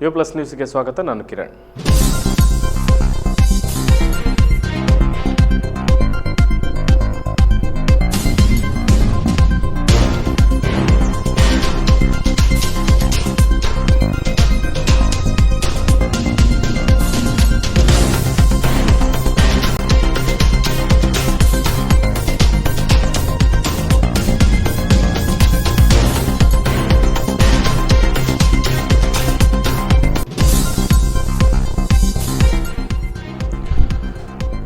You plus ನ್ಯೂಸ್ಗೆ ಸ್ವಾಗತ ನಾನು ಕಿರಣ್.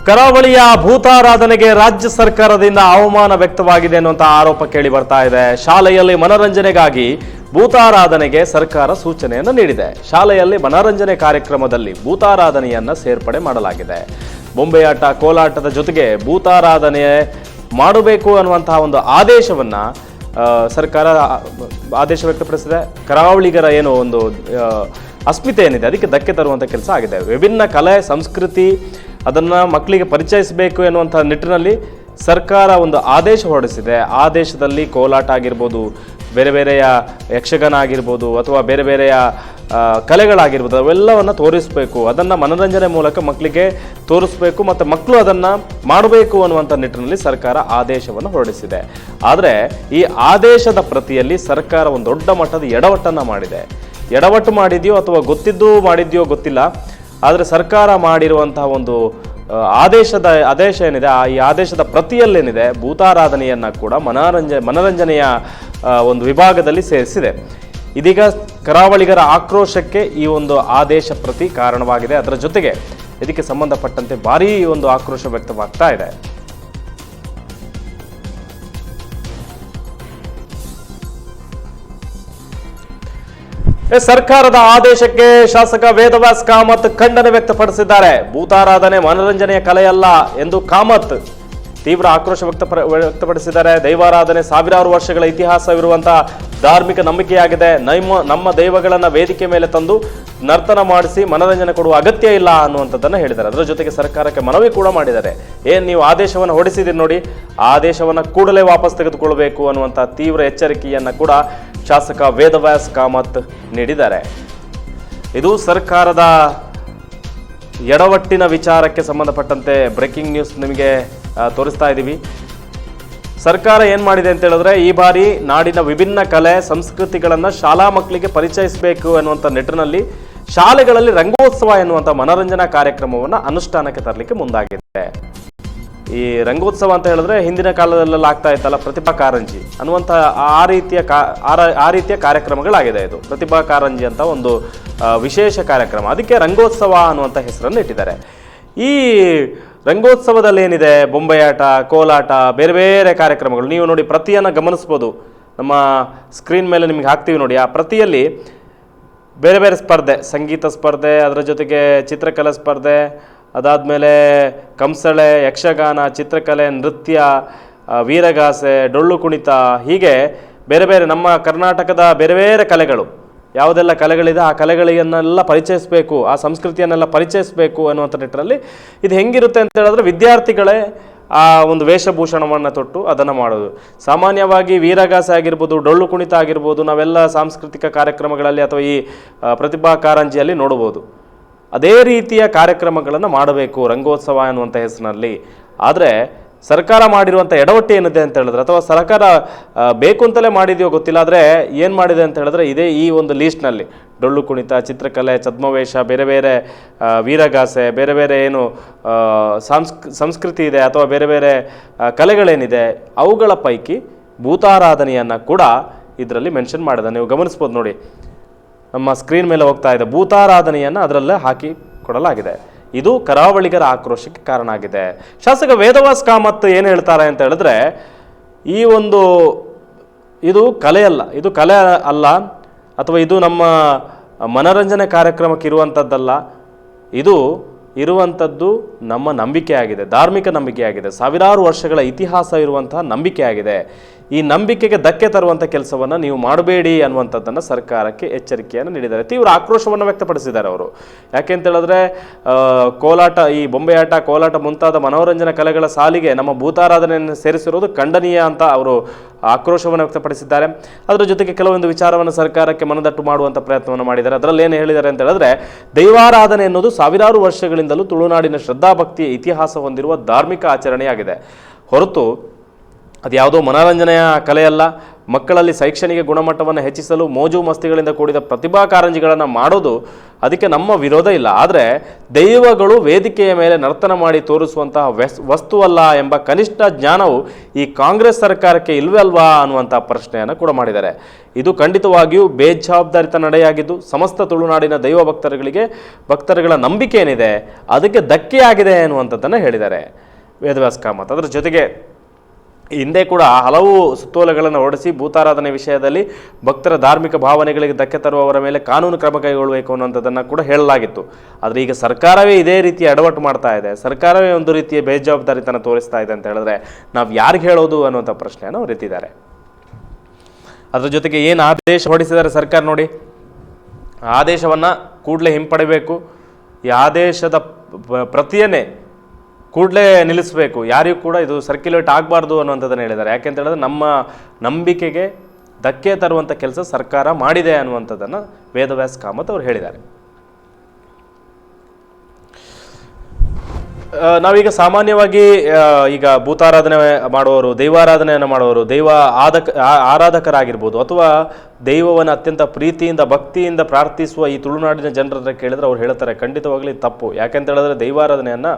ಕರಾವಳಿಯ ಭೂತಾರಾಧನೆಗೆ ರಾಜ್ಯ ಸರ್ಕಾರದಿಂದ ಅವಮಾನ ವ್ಯಕ್ತವಾಗಿದೆ ಅನ್ನುವಂಥ ಆರೋಪ ಕೇಳಿ ಬರ್ತಾ ಇದೆ. ಶಾಲೆಯಲ್ಲಿ ಮನರಂಜನೆಗಾಗಿ ಭೂತಾರಾಧನೆಗೆ ಸರ್ಕಾರ ಸೂಚನೆಯನ್ನು ನೀಡಿದೆ. ಶಾಲೆಯಲ್ಲಿ ಮನರಂಜನೆ ಕಾರ್ಯಕ್ರಮದಲ್ಲಿ ಭೂತಾರಾಧನೆಯನ್ನ ಸೇರ್ಪಡೆ ಮಾಡಲಾಗಿದೆ. ಬೊಂಬೆಯಾಟ ಕೋಲಾಟದ ಜೊತೆಗೆ ಭೂತಾರಾಧನೆ ಮಾಡಬೇಕು ಅನ್ನುವಂತಹ ಒಂದು ಆದೇಶವನ್ನ ಸರ್ಕಾರ ಆದೇಶ ವ್ಯಕ್ತಪಡಿಸಿದೆ. ಕರಾವಳಿಗರ ಏನು ಒಂದು ಅಸ್ಮಿತೆ ಏನಿದೆ, ಅದಕ್ಕೆ ಧಕ್ಕೆ ತರುವಂಥ ಕೆಲಸ ಆಗಿದೆ. ವಿಭಿನ್ನ ಕಲೆ, ಸಂಸ್ಕೃತಿ ಅದನ್ನು ಮಕ್ಕಳಿಗೆ ಪರಿಚಯಿಸಬೇಕು ಎನ್ನುವಂಥ ನಿಟ್ಟಿನಲ್ಲಿ ಸರ್ಕಾರ ಒಂದು ಆದೇಶ ಹೊರಡಿಸಿದೆ. ಆದೇಶದಲ್ಲಿ ಕೋಲಾಟ ಆಗಿರ್ಬೋದು, ಬೇರೆ ಬೇರೆಯ ಯಕ್ಷಗಾನ ಆಗಿರ್ಬೋದು ಅಥವಾ ಬೇರೆ ಬೇರೆಯ ಕಲೆಗಳಾಗಿರ್ಬೋದು, ಅವೆಲ್ಲವನ್ನು ತೋರಿಸಬೇಕು. ಅದನ್ನು ಮನೋರಂಜನೆ ಮೂಲಕ ಮಕ್ಕಳಿಗೆ ತೋರಿಸ್ಬೇಕು ಮತ್ತು ಮಕ್ಕಳು ಅದನ್ನು ಮಾಡಬೇಕು ಅನ್ನುವಂಥ ನಿಟ್ಟಿನಲ್ಲಿ ಸರ್ಕಾರ ಆದೇಶವನ್ನು ಹೊರಡಿಸಿದೆ. ಆದರೆ ಈ ಆದೇಶದ ಪ್ರತಿಯಲ್ಲಿ ಸರ್ಕಾರ ಒಂದು ದೊಡ್ಡ ಮಟ್ಟದ ಎಡವಟ್ಟನ್ನು ಮಾಡಿದೆ. ಎಡವಟ್ಟು ಮಾಡಿದೆಯೋ ಅಥವಾ ಗೊತ್ತಿದ್ದು ಮಾಡಿದೆಯೋ ಗೊತ್ತಿಲ್ಲ. ಆದರೆ ಸರ್ಕಾರ ಮಾಡಿರುವಂತಹ ಒಂದು ಆದೇಶದ, ಆದೇಶ ಏನಿದೆ, ಆ, ಈ ಆದೇಶದ ಪ್ರತಿಯಲ್ಲೇನಿದೆ, ಭೂತಾರಾಧನೆಯನ್ನು ಕೂಡ ಮನೋರಂಜ, ಮನರಂಜನೆಯ ಒಂದು ವಿಭಾಗದಲ್ಲಿ ಸೇರಿಸಿದೆ. ಇದೀಗ ಕರಾವಳಿಗರ ಆಕ್ರೋಶಕ್ಕೆ ಈ ಒಂದು ಆದೇಶ ಪ್ರತಿ ಕಾರಣವಾಗಿದೆ. ಅದರ ಜೊತೆಗೆ ಇದಕ್ಕೆ ಸಂಬಂಧಪಟ್ಟಂತೆ ಭಾರೀ ಒಂದು ಆಕ್ರೋಶ ವ್ಯಕ್ತವಾಗ್ತಾ ಇದೆ. ಸರ್ಕಾರದ ಆದೇಶಕ್ಕೆ ಶಾಸಕ ವೇದವ್ಯಾಸ್ ಕಾಮತ್ ಖಂಡನೆ ವ್ಯಕ್ತಪಡಿಸಿದ್ದಾರೆ. ಭೂತಾರಾಧನೆ ಮನೋರಂಜನೆಯ ಕಲೆಯಲ್ಲ ಎಂದು ಕಾಮತ್ ತೀವ್ರ ಆಕ್ರೋಶ ವ್ಯಕ್ತಪ ವ್ಯಕ್ತಪಡಿಸಿದ್ದಾರೆ. ದೈವಾರಾಧನೆ ಸಾವಿರಾರು ವರ್ಷಗಳ ಇತಿಹಾಸವಿರುವಂತಹ ಧಾರ್ಮಿಕ ನಂಬಿಕೆಯಾಗಿದೆ. ನಮ್ಮ ನಮ್ಮ ದೈವಗಳನ್ನ ವೇದಿಕೆ ಮೇಲೆ ತಂದು ನರ್ತನ ಮಾಡಿಸಿ ಮನರಂಜನೆ ಕೊಡುವ ಅಗತ್ಯ ಇಲ್ಲ ಅನ್ನುವಂಥದ್ದನ್ನು ಹೇಳಿದ್ದಾರೆ. ಅದರ ಜೊತೆಗೆ ಸರ್ಕಾರಕ್ಕೆ ಮನವಿ ಕೂಡ ಮಾಡಿದ್ದಾರೆ. ಏನ್ ನೀವು ಆದೇಶವನ್ನು ಹೊಡಿಸಿದಿರಿ ನೋಡಿ, ಆದೇಶವನ್ನು ಕೂಡಲೇ ವಾಪಸ್ ತೆಗೆದುಕೊಳ್ಬೇಕು ಅನ್ನುವಂಥ ತೀವ್ರ ಎಚ್ಚರಿಕೆಯನ್ನು ಕೂಡ ಶಾಸಕ ವೇದವ್ಯಾಸ್ ಕಾಮತ್ ನೀಡಿದ್ದಾರೆ. ಇದು ಸರ್ಕಾರದ ಎಡವಟ್ಟಿನ ವಿಚಾರಕ್ಕೆ ಸಂಬಂಧಪಟ್ಟಂತೆ ಬ್ರೇಕಿಂಗ್ ನ್ಯೂಸ್ ನಿಮಗೆ ತೋರಿಸ್ತಾ ಇದ್ದೀವಿ ಸರ್ಕಾರ ಏನು ಮಾಡಿದೆ ಅಂತ ಹೇಳಿದ್ರೆ, ಈ ಬಾರಿ ನಾಡಿನ ವಿಭಿನ್ನ ಕಲೆ, ಸಂಸ್ಕೃತಿಗಳನ್ನು ಶಾಲಾ ಮಕ್ಕಳಿಗೆ ಪರಿಚಯಿಸಬೇಕು ಅನ್ನುವಂಥ ನಿಟ್ಟಿನಲ್ಲಿ ಶಾಲೆಗಳಲ್ಲಿ ರಂಗೋತ್ಸವ ಎನ್ನುವಂಥ ಮನೋರಂಜನಾ ಕಾರ್ಯಕ್ರಮವನ್ನು ಅನುಷ್ಠಾನಕ್ಕೆ ತರಲಿಕ್ಕೆ ಮುಂದಾಗಿದೆ. ಈ ರಂಗೋತ್ಸವ ಅಂತ ಹೇಳಿದ್ರೆ ಹಿಂದಿನ ಕಾಲದಲ್ಲೆಲ್ಲ ಆಗ್ತಾ ಇತ್ತಲ್ಲ, ಪ್ರತಿಭಾ ಕಾರಂಜಿ ಅನ್ನುವಂಥ ಆ ರೀತಿಯ ಕಾ, ಆ- ಆ ರೀತಿಯ ಕಾರ್ಯಕ್ರಮಗಳಾಗಿದೆ ಇದು. ಪ್ರತಿಭಾ ಕಾರಂಜಿ ಅಂತ ಒಂದು ವಿಶೇಷ ಕಾರ್ಯಕ್ರಮ. ಅದಕ್ಕೆ ರಂಗೋತ್ಸವ ಅನ್ನುವಂಥ ಹೆಸರನ್ನು ಇಟ್ಟಿದ್ದಾರೆ. ಈ ರಂಗೋತ್ಸವದಲ್ಲಿ ಏನಿದೆ? ಬೊಂಬೆಯಾಟ ಕೋಲಾಟ, ಬೇರೆ ಬೇರೆ ಕಾರ್ಯಕ್ರಮಗಳು. ನೀವು ನೋಡಿ ಪ್ರತಿಯನ್ನು ಗಮನಿಸ್ಬೋದು. ನಮ್ಮ ಸ್ಕ್ರೀನ್ ಮೇಲೆ ನಿಮ್ಗೆ ಹಾಕ್ತೀವಿ ನೋಡಿ. ಆ ಪ್ರತಿಯಲ್ಲಿ ಬೇರೆ ಬೇರೆ ಸ್ಪರ್ಧೆ, ಸಂಗೀತ ಸ್ಪರ್ಧೆ, ಅದರ ಜೊತೆಗೆ ಚಿತ್ರಕಲಾ ಸ್ಪರ್ಧೆ, ಅದಾದಮೇಲೆ ಕಂಸಳೆ, ಯಕ್ಷಗಾನ, ಚಿತ್ರಕಲೆ, ನೃತ್ಯ ವೀರಗಾಸೆ, ಡೊಳ್ಳು ಕುಣಿತ, ಹೀಗೆ ಬೇರೆ ಬೇರೆ ನಮ್ಮ ಕರ್ನಾಟಕದ ಬೇರೆ ಬೇರೆ ಕಲೆಗಳು. ಯಾವುದೆಲ್ಲ ಕಲೆಗಳಿದೆ, ಆ ಕಲೆಗಳನ್ನೆಲ್ಲ ಪರಿಚಯಿಸಬೇಕು, ಆ ಸಂಸ್ಕೃತಿಯನ್ನೆಲ್ಲ ಪರಿಚಯಿಸಬೇಕು ಅನ್ನುವಂಥ ನಿಟ್ಟಿನಲ್ಲಿ ಇದು ಹೆಂಗಿರುತ್ತೆ ಅಂತ ಹೇಳಿದ್ರೆ ವಿದ್ಯಾರ್ಥಿಗಳೇ ಆ ಒಂದು ವೇಷಭೂಷಣವನ್ನು ತೊಟ್ಟು ಅದನ್ನು ಮಾಡೋದು. ಸಾಮಾನ್ಯವಾಗಿ ವೀರಗಾಸೆ ಆಗಿರ್ಬೋದು, ಡೊಳ್ಳು ಕುಣಿತ ಆಗಿರ್ಬೋದು, ನಾವೆಲ್ಲ ಸಾಂಸ್ಕೃತಿಕ ಕಾರ್ಯಕ್ರಮಗಳಲ್ಲಿ ಅಥವಾ ಈ ಪ್ರತಿಭಾ ಕಾರಂಜಿಯಲ್ಲಿ ನೋಡ್ಬೋದು. ಅದೇ ರೀತಿಯ ಕಾರ್ಯಕ್ರಮಗಳನ್ನು ಮಾಡಬೇಕು ರಂಗೋತ್ಸವ ಅನ್ನುವಂಥ ಹೆಸರಿನಲ್ಲಿ. ಆದರೆ ಸರ್ಕಾರ ಮಾಡಿರುವಂಥ ಎಡವಟ್ಟು ಏನಿದೆ ಅಂತ ಹೇಳಿದ್ರೆ, ಅಥವಾ ಸರ್ಕಾರ ಬೇಕು ಅಂತಲೇ ಮಾಡಿದೆಯೋ ಗೊತ್ತಿಲ್ಲ, ಆದರೆ ಏನು ಮಾಡಿದೆ ಅಂತ ಹೇಳಿದ್ರೆ ಇದೇ ಈ ಒಂದು ಲೀಸ್ಟ್ನಲ್ಲಿ ಡೊಳ್ಳು ಕುಣಿತ, ಚಿತ್ರಕಲೆ, ಛದ್ಮವೇಷ, ಬೇರೆ ಬೇರೆ ವೀರಗಾಸೆ, ಬೇರೆ ಬೇರೆ ಏನು ಸಾಂಸ್ಕ್, ಸಂಸ್ಕೃತಿ ಇದೆ, ಅಥವಾ ಬೇರೆ ಬೇರೆ ಕಲೆಗಳೇನಿದೆ, ಅವುಗಳ ಪೈಕಿ ಭೂತಾರಾಧನೆಯನ್ನು ಕೂಡ ಇದರಲ್ಲಿ ಮೆನ್ಷನ್ ಮಾಡಿದೆ ನೀವು ಗಮನಿಸ್ಬೋದು ನೋಡಿ. ನಮ್ಮ ಸ್ಕ್ರೀನ್ ಮೇಲೆ ಹೋಗ್ತಾ ಇದೆ. ಭೂತಾರಾಧನೆಯನ್ನು ಅದರಲ್ಲೇ ಹಾಕಿ ಕೊಡಲಾಗಿದೆ. ಇದು ಕರಾವಳಿಗರ ಆಕ್ರೋಶಕ್ಕೆ ಕಾರಣ ಆಗಿದೆ ಶಾಸಕ ವೇದವಾಸ್ ಕಾಮತ್ ಏನು ಹೇಳ್ತಾರೆ ಅಂತ ಹೇಳಿದ್ರೆ, ಈ ಒಂದು, ಇದು ಕಲೆಯಲ್ಲ, ಇದು ಕಲೆ ಅಲ್ಲ, ಅಥವಾ ಇದು ನಮ್ಮ ಮನರಂಜನೆ ಕಾರ್ಯಕ್ರಮಕ್ಕೆ ಇರುವಂಥದ್ದಲ್ಲ ಇದು ಇರುವಂಥದ್ದು ನಮ್ಮ ನಂಬಿಕೆಯಾಗಿದೆ, ಧಾರ್ಮಿಕ ನಂಬಿಕೆಯಾಗಿದೆ. ಸಾವಿರಾರು ವರ್ಷಗಳ ಇತಿಹಾಸ ಇರುವಂತಹ ನಂಬಿಕೆಯಾಗಿದೆ. ಈ ನಂಬಿಕೆಗೆ ಧಕ್ಕೆ ತರುವಂಥ ಕೆಲಸವನ್ನು ನೀವು ಮಾಡಬೇಡಿ ಅನ್ನುವಂಥದ್ದನ್ನು ಸರ್ಕಾರಕ್ಕೆ ಎಚ್ಚರಿಕೆಯನ್ನು ನೀಡಿದ್ದಾರೆ. ತೀವ್ರ ಆಕ್ರೋಶವನ್ನು ವ್ಯಕ್ತಪಡಿಸಿದ್ದಾರೆ ಅವರು. ಯಾಕೆ ಅಂತ ಹೇಳಿದ್ರೆ ಕೋಲಾಟ, ಈ ಬೊಂಬೆಯಾಟ, ಕೋಲಾಟ ಮುಂತಾದ ಮನೋರಂಜನಾ ಕಲೆಗಳ ಸಾಲಿಗೆ ನಮ್ಮ ಭೂತಾರಾಧನೆಯನ್ನು ಸೇರಿಸಿರುವುದು ಖಂಡನೀಯ ಅಂತ ಅವರು ಆಕ್ರೋಶವನ್ನು ವ್ಯಕ್ತಪಡಿಸಿದ್ದಾರೆ. ಅದರ ಜೊತೆಗೆ ಕೆಲವೊಂದು ವಿಚಾರವನ್ನು ಸರ್ಕಾರಕ್ಕೆ ಮನದಟ್ಟು ಮಾಡುವಂಥ ಪ್ರಯತ್ನವನ್ನು ಮಾಡಿದ್ದಾರೆ. ಅದರಲ್ಲಿ ಏನು ಹೇಳಿದ್ದಾರೆ ಅಂತ ಹೇಳಿದ್ರೆ, ದೈವಾರಾಧನೆ ಎನ್ನುವುದು ಸಾವಿರಾರು ವರ್ಷಗಳಿಂದಲೂ ತುಳುನಾಡಿನ ಶ್ರದ್ಧಾಭಕ್ತಿಯ ಇತಿಹಾಸ ಹೊಂದಿರುವ ಧಾರ್ಮಿಕ ಆಚರಣೆಯಾಗಿದೆ. ಹೊರತು ಅದು ಯಾವುದೋ ಮನೋರಂಜನೆಯ ಕಲೆಯಲ್ಲ. ಮಕ್ಕಳಲ್ಲಿ ಶೈಕ್ಷಣಿಕ ಗುಣಮಟ್ಟವನ್ನು ಹೆಚ್ಚಿಸಲು ಮೋಜು ಮಸ್ತಿಗಳಿಂದ ಕೂಡಿದ ಪ್ರತಿಭಾ ಕಾರಂಜಿಗಳನ್ನು ಮಾಡೋದು ಅದಕ್ಕೆ ನಮ್ಮ ವಿರೋಧ ಇಲ್ಲ. ಆದರೆ ದೈವಗಳು ವೇದಿಕೆಯ ಮೇಲೆ ನರ್ತನ ಮಾಡಿ ತೋರಿಸುವಂತಹ ವೆಸ್ ವಸ್ತುವಲ್ಲ ಎಂಬ ಕನಿಷ್ಠ ಜ್ಞಾನವು ಈ ಕಾಂಗ್ರೆಸ್ ಸರ್ಕಾರಕ್ಕೆ ಇಲ್ವೇ ಅಲ್ವಾ ಅನ್ನುವಂಥ ಪ್ರಶ್ನೆಯನ್ನು ಕೂಡ ಮಾಡಿದ್ದಾರೆ. ಇದು ಖಂಡಿತವಾಗಿಯೂ ಬೇಜವಾಬ್ದಾರಿತ ನಡೆಯಾಗಿದ್ದು ಸಮಸ್ತ ತುಳುನಾಡಿನ ದೈವ ಭಕ್ತರುಗಳಿಗೆ, ಭಕ್ತರುಗಳ ನಂಬಿಕೆ ಏನಿದೆ ಅದಕ್ಕೆ ಧಕ್ಕೆಯಾಗಿದೆ ಅನ್ನುವಂಥದ್ದನ್ನು ಹೇಳಿದ್ದಾರೆ. ವೇದವ್ಯಾಸ ಕಾಮತ್. ಅದರ ಜೊತೆಗೆ ಹಿಂದೆ ಕೂಡ ಹಲವು ಸುತ್ತೋಲೆಗಳನ್ನು ಹೊರಡಿಸಿ ಭೂತಾರಾಧನೆ ವಿಷಯದಲ್ಲಿ ಭಕ್ತರ ಧಾರ್ಮಿಕ ಭಾವನೆಗಳಿಗೆ ಧಕ್ಕೆ ತರುವವರ ಮೇಲೆ ಕಾನೂನು ಕ್ರಮ ಕೈಗೊಳ್ಳಬೇಕು ಅನ್ನೋಂಥದ್ದನ್ನು ಕೂಡ ಹೇಳಲಾಗಿತ್ತು. ಆದರೆ ಈಗ ಸರ್ಕಾರವೇ ಇದೇ ರೀತಿ ಅಡವಟ್ಟು ಮಾಡ್ತಾ ಇದೆ. ಸರ್ಕಾರವೇ ಒಂದು ರೀತಿಯ ಬೇಜವಾಬ್ದಾರಿತನ ತೋರಿಸ್ತಾ ಇದೆ ಅಂತ ಹೇಳಿದ್ರೆ ನಾವು ಯಾರಿಗೆ ಹೇಳೋದು ಅನ್ನುವಂಥ ಪ್ರಶ್ನೆಯನ್ನು ಅವರು ಅದರ ಜೊತೆಗೆ ಏನು ಆದೇಶ ಹೊರಡಿಸಿದ್ದಾರೆ ಸರ್ಕಾರ ನೋಡಿ. ಆದೇಶವನ್ನು ಕೂಡಲೇ ಹಿಂಪಡಿಬೇಕು. ಈ ಆದೇಶದ ಪ್ರತಿಯನ್ನೇ ಕೂಡಲೇ ನಿಲ್ಲಿಸಬೇಕು. ಯಾರಿಗೂ ಕೂಡ ಇದು ಸರ್ಕ್ಯುಲೇಟ್ ಆಗಬಾರ್ದು ಅನ್ನುವಂಥದ್ದನ್ನು ಹೇಳಿದ್ದಾರೆ. ಯಾಕೆಂತ ಹೇಳಿದ್ರೆ ನಮ್ಮ ನಂಬಿಕೆಗೆ ಧಕ್ಕೆ ತರುವಂಥ ಕೆಲಸ ಸರ್ಕಾರ ಮಾಡಿದೆ ಅನ್ನುವಂಥದ್ದನ್ನು ವೇದವ್ಯಾಸ್ ಕಾಮತ್ ಅವರು ಹೇಳಿದ್ದಾರೆ. ನಾವೀಗ ಸಾಮಾನ್ಯವಾಗಿ ಈಗ ಭೂತಾರಾಧನೆ ಮಾಡುವವರು, ದೈವಾರಾಧನೆಯನ್ನು ಮಾಡುವವರು, ದೈವ ಆದಕ ಆರಾಧಕರಾಗಿರ್ಬೋದು ಅಥವಾ ದೈವವನ್ನು ಅತ್ಯಂತ ಪ್ರೀತಿಯಿಂದ, ಭಕ್ತಿಯಿಂದ ಪ್ರಾರ್ಥಿಸುವ ಈ ತುಳುನಾಡಿನ ಜನರ ಕೇಳಿದರೆ ಅವ್ರು ಹೇಳ್ತಾರೆ, ಖಂಡಿತವಾಗಲಿ ತಪ್ಪು. ಯಾಕೆಂತ ಹೇಳಿದ್ರೆ ದೈವಾರಾಧನೆಯನ್ನು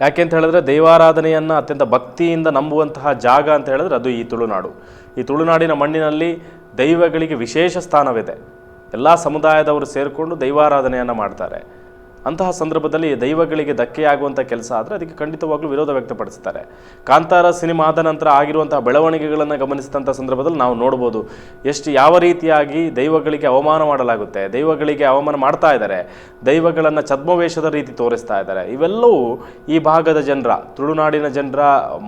ಯಾಕೆಂತ ಹೇಳಿದ್ರೆ ದೈವಾರಾಧನೆಯನ್ನು ಅತ್ಯಂತ ಭಕ್ತಿಯಿಂದ ನಂಬುವಂತಹ ಜಾಗ ಅಂತ ಹೇಳಿದ್ರೆ ಅದು ಈ ತುಳುನಾಡು. ಈ ತುಳುನಾಡಿನ ಮಣ್ಣಿನಲ್ಲಿ ದೈವಗಳಿಗೆ ವಿಶೇಷ ಸ್ಥಾನವಿದೆ. ಎಲ್ಲ ಸಮುದಾಯದವರು ಸೇರಿಕೊಂಡು ದೈವಾರಾಧನೆಯನ್ನು ಮಾಡ್ತಾರೆ. ಅಂತಹ ಸಂದರ್ಭದಲ್ಲಿ ದೈವಗಳಿಗೆ ಧಕ್ಕೆಯಾಗುವಂಥ ಕೆಲಸ ಆದರೆ ಅದಕ್ಕೆ ಖಂಡಿತವಾಗ್ಲೂ ವಿರೋಧ ವ್ಯಕ್ತಪಡಿಸ್ತಾರೆ. ಕಾಂತಾರ ಸಿನಿಮಾ ಆದ ನಂತರ ಆಗಿರುವಂತಹ ಬೆಳವಣಿಗೆಗಳನ್ನು ಗಮನಿಸಿದಂಥ ಸಂದರ್ಭದಲ್ಲಿ ನಾವು ನೋಡ್ಬೋದು, ಎಷ್ಟು ಯಾವ ರೀತಿಯಾಗಿ ದೈವಗಳಿಗೆ ಅವಮಾನ ಮಾಡಲಾಗುತ್ತೆ, ದೈವಗಳಿಗೆ ಅವಮಾನ ಮಾಡ್ತಾ ಇದ್ದಾರೆ, ದೈವಗಳನ್ನು ಛದ್ಮವೇಷದ ರೀತಿ ತೋರಿಸ್ತಾ ಇದ್ದಾರೆ. ಇವೆಲ್ಲವೂ ಈ ಭಾಗದ ಜನರ, ತುಳುನಾಡಿನ ಜನರ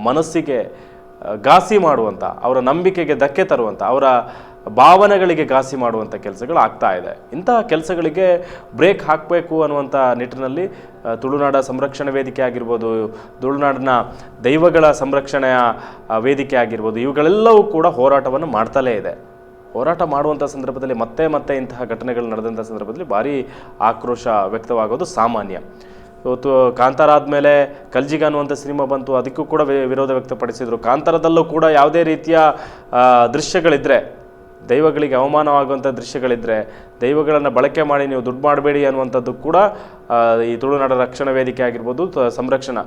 ಮನಸ್ಸಿಗೆ ಘಾಸಿ ಮಾಡುವಂಥ ಅವರ ನಂಬಿಕೆಗೆ ಧಕ್ಕೆ ತರುವಂಥ ಅವರ ಭಾವನೆಗಳಿಗೆ ಘಾಸಿ ಮಾಡುವಂಥ ಕೆಲಸಗಳು ಆಗ್ತಾ ಇದೆ. ಇಂತಹ ಕೆಲಸಗಳಿಗೆ ಬ್ರೇಕ್ ಹಾಕಬೇಕು ಅನ್ನುವಂಥ ನಿಟ್ಟಿನಲ್ಲಿ ತುಳುನಾಡ ಸಂರಕ್ಷಣೆ ವೇದಿಕೆ ಆಗಿರ್ಬೋದು, ತುಳುನಾಡಿನ ದೈವಗಳ ಸಂರಕ್ಷಣೆಯ ವೇದಿಕೆ ಆಗಿರ್ಬೋದು, ಇವುಗಳೆಲ್ಲವೂ ಕೂಡ ಹೋರಾಟವನ್ನು ಮಾಡ್ತಲೇ ಇದೆ. ಹೋರಾಟ ಮಾಡುವಂಥ ಸಂದರ್ಭದಲ್ಲಿ ಮತ್ತೆ ಮತ್ತೆ ಇಂತಹ ಘಟನೆಗಳು ನಡೆದಂಥ ಸಂದರ್ಭದಲ್ಲಿ ಭಾರಿ ಆಕ್ರೋಶ ವ್ಯಕ್ತವಾಗೋದು ಸಾಮಾನ್ಯ. ಇವತ್ತು ಕಾಂತಾರ ಆದಮೇಲೆ ಕಲ್ಜಿಗ ಅನ್ನುವಂಥ ಸಿನಿಮಾ ಬಂತು, ಅದಕ್ಕೂ ಕೂಡ ವಿರೋಧ ವ್ಯಕ್ತಪಡಿಸಿದರು. ಕಾಂತಾರದಲ್ಲೂ ಕೂಡ ಯಾವುದೇ ರೀತಿಯ ದೃಶ್ಯಗಳಿದ್ದರೆ ದೈವಗಳಿಗೆ ಅವಮಾನವಾಗುವಂಥ ದೃಶ್ಯಗಳಿದ್ದರೆ ದೈವಗಳನ್ನು ಬಳಕೆ ಮಾಡಿ ನೀವು ದುಡ್ಡು ಮಾಡಬೇಡಿ ಅನ್ನುವಂಥದ್ದು ಕೂಡ ಈ ತುಳುನಾಡ ರಕ್ಷಣಾ ವೇದಿಕೆ ಆಗಿರ್ಬೋದು ಸಂರಕ್ಷಣಾ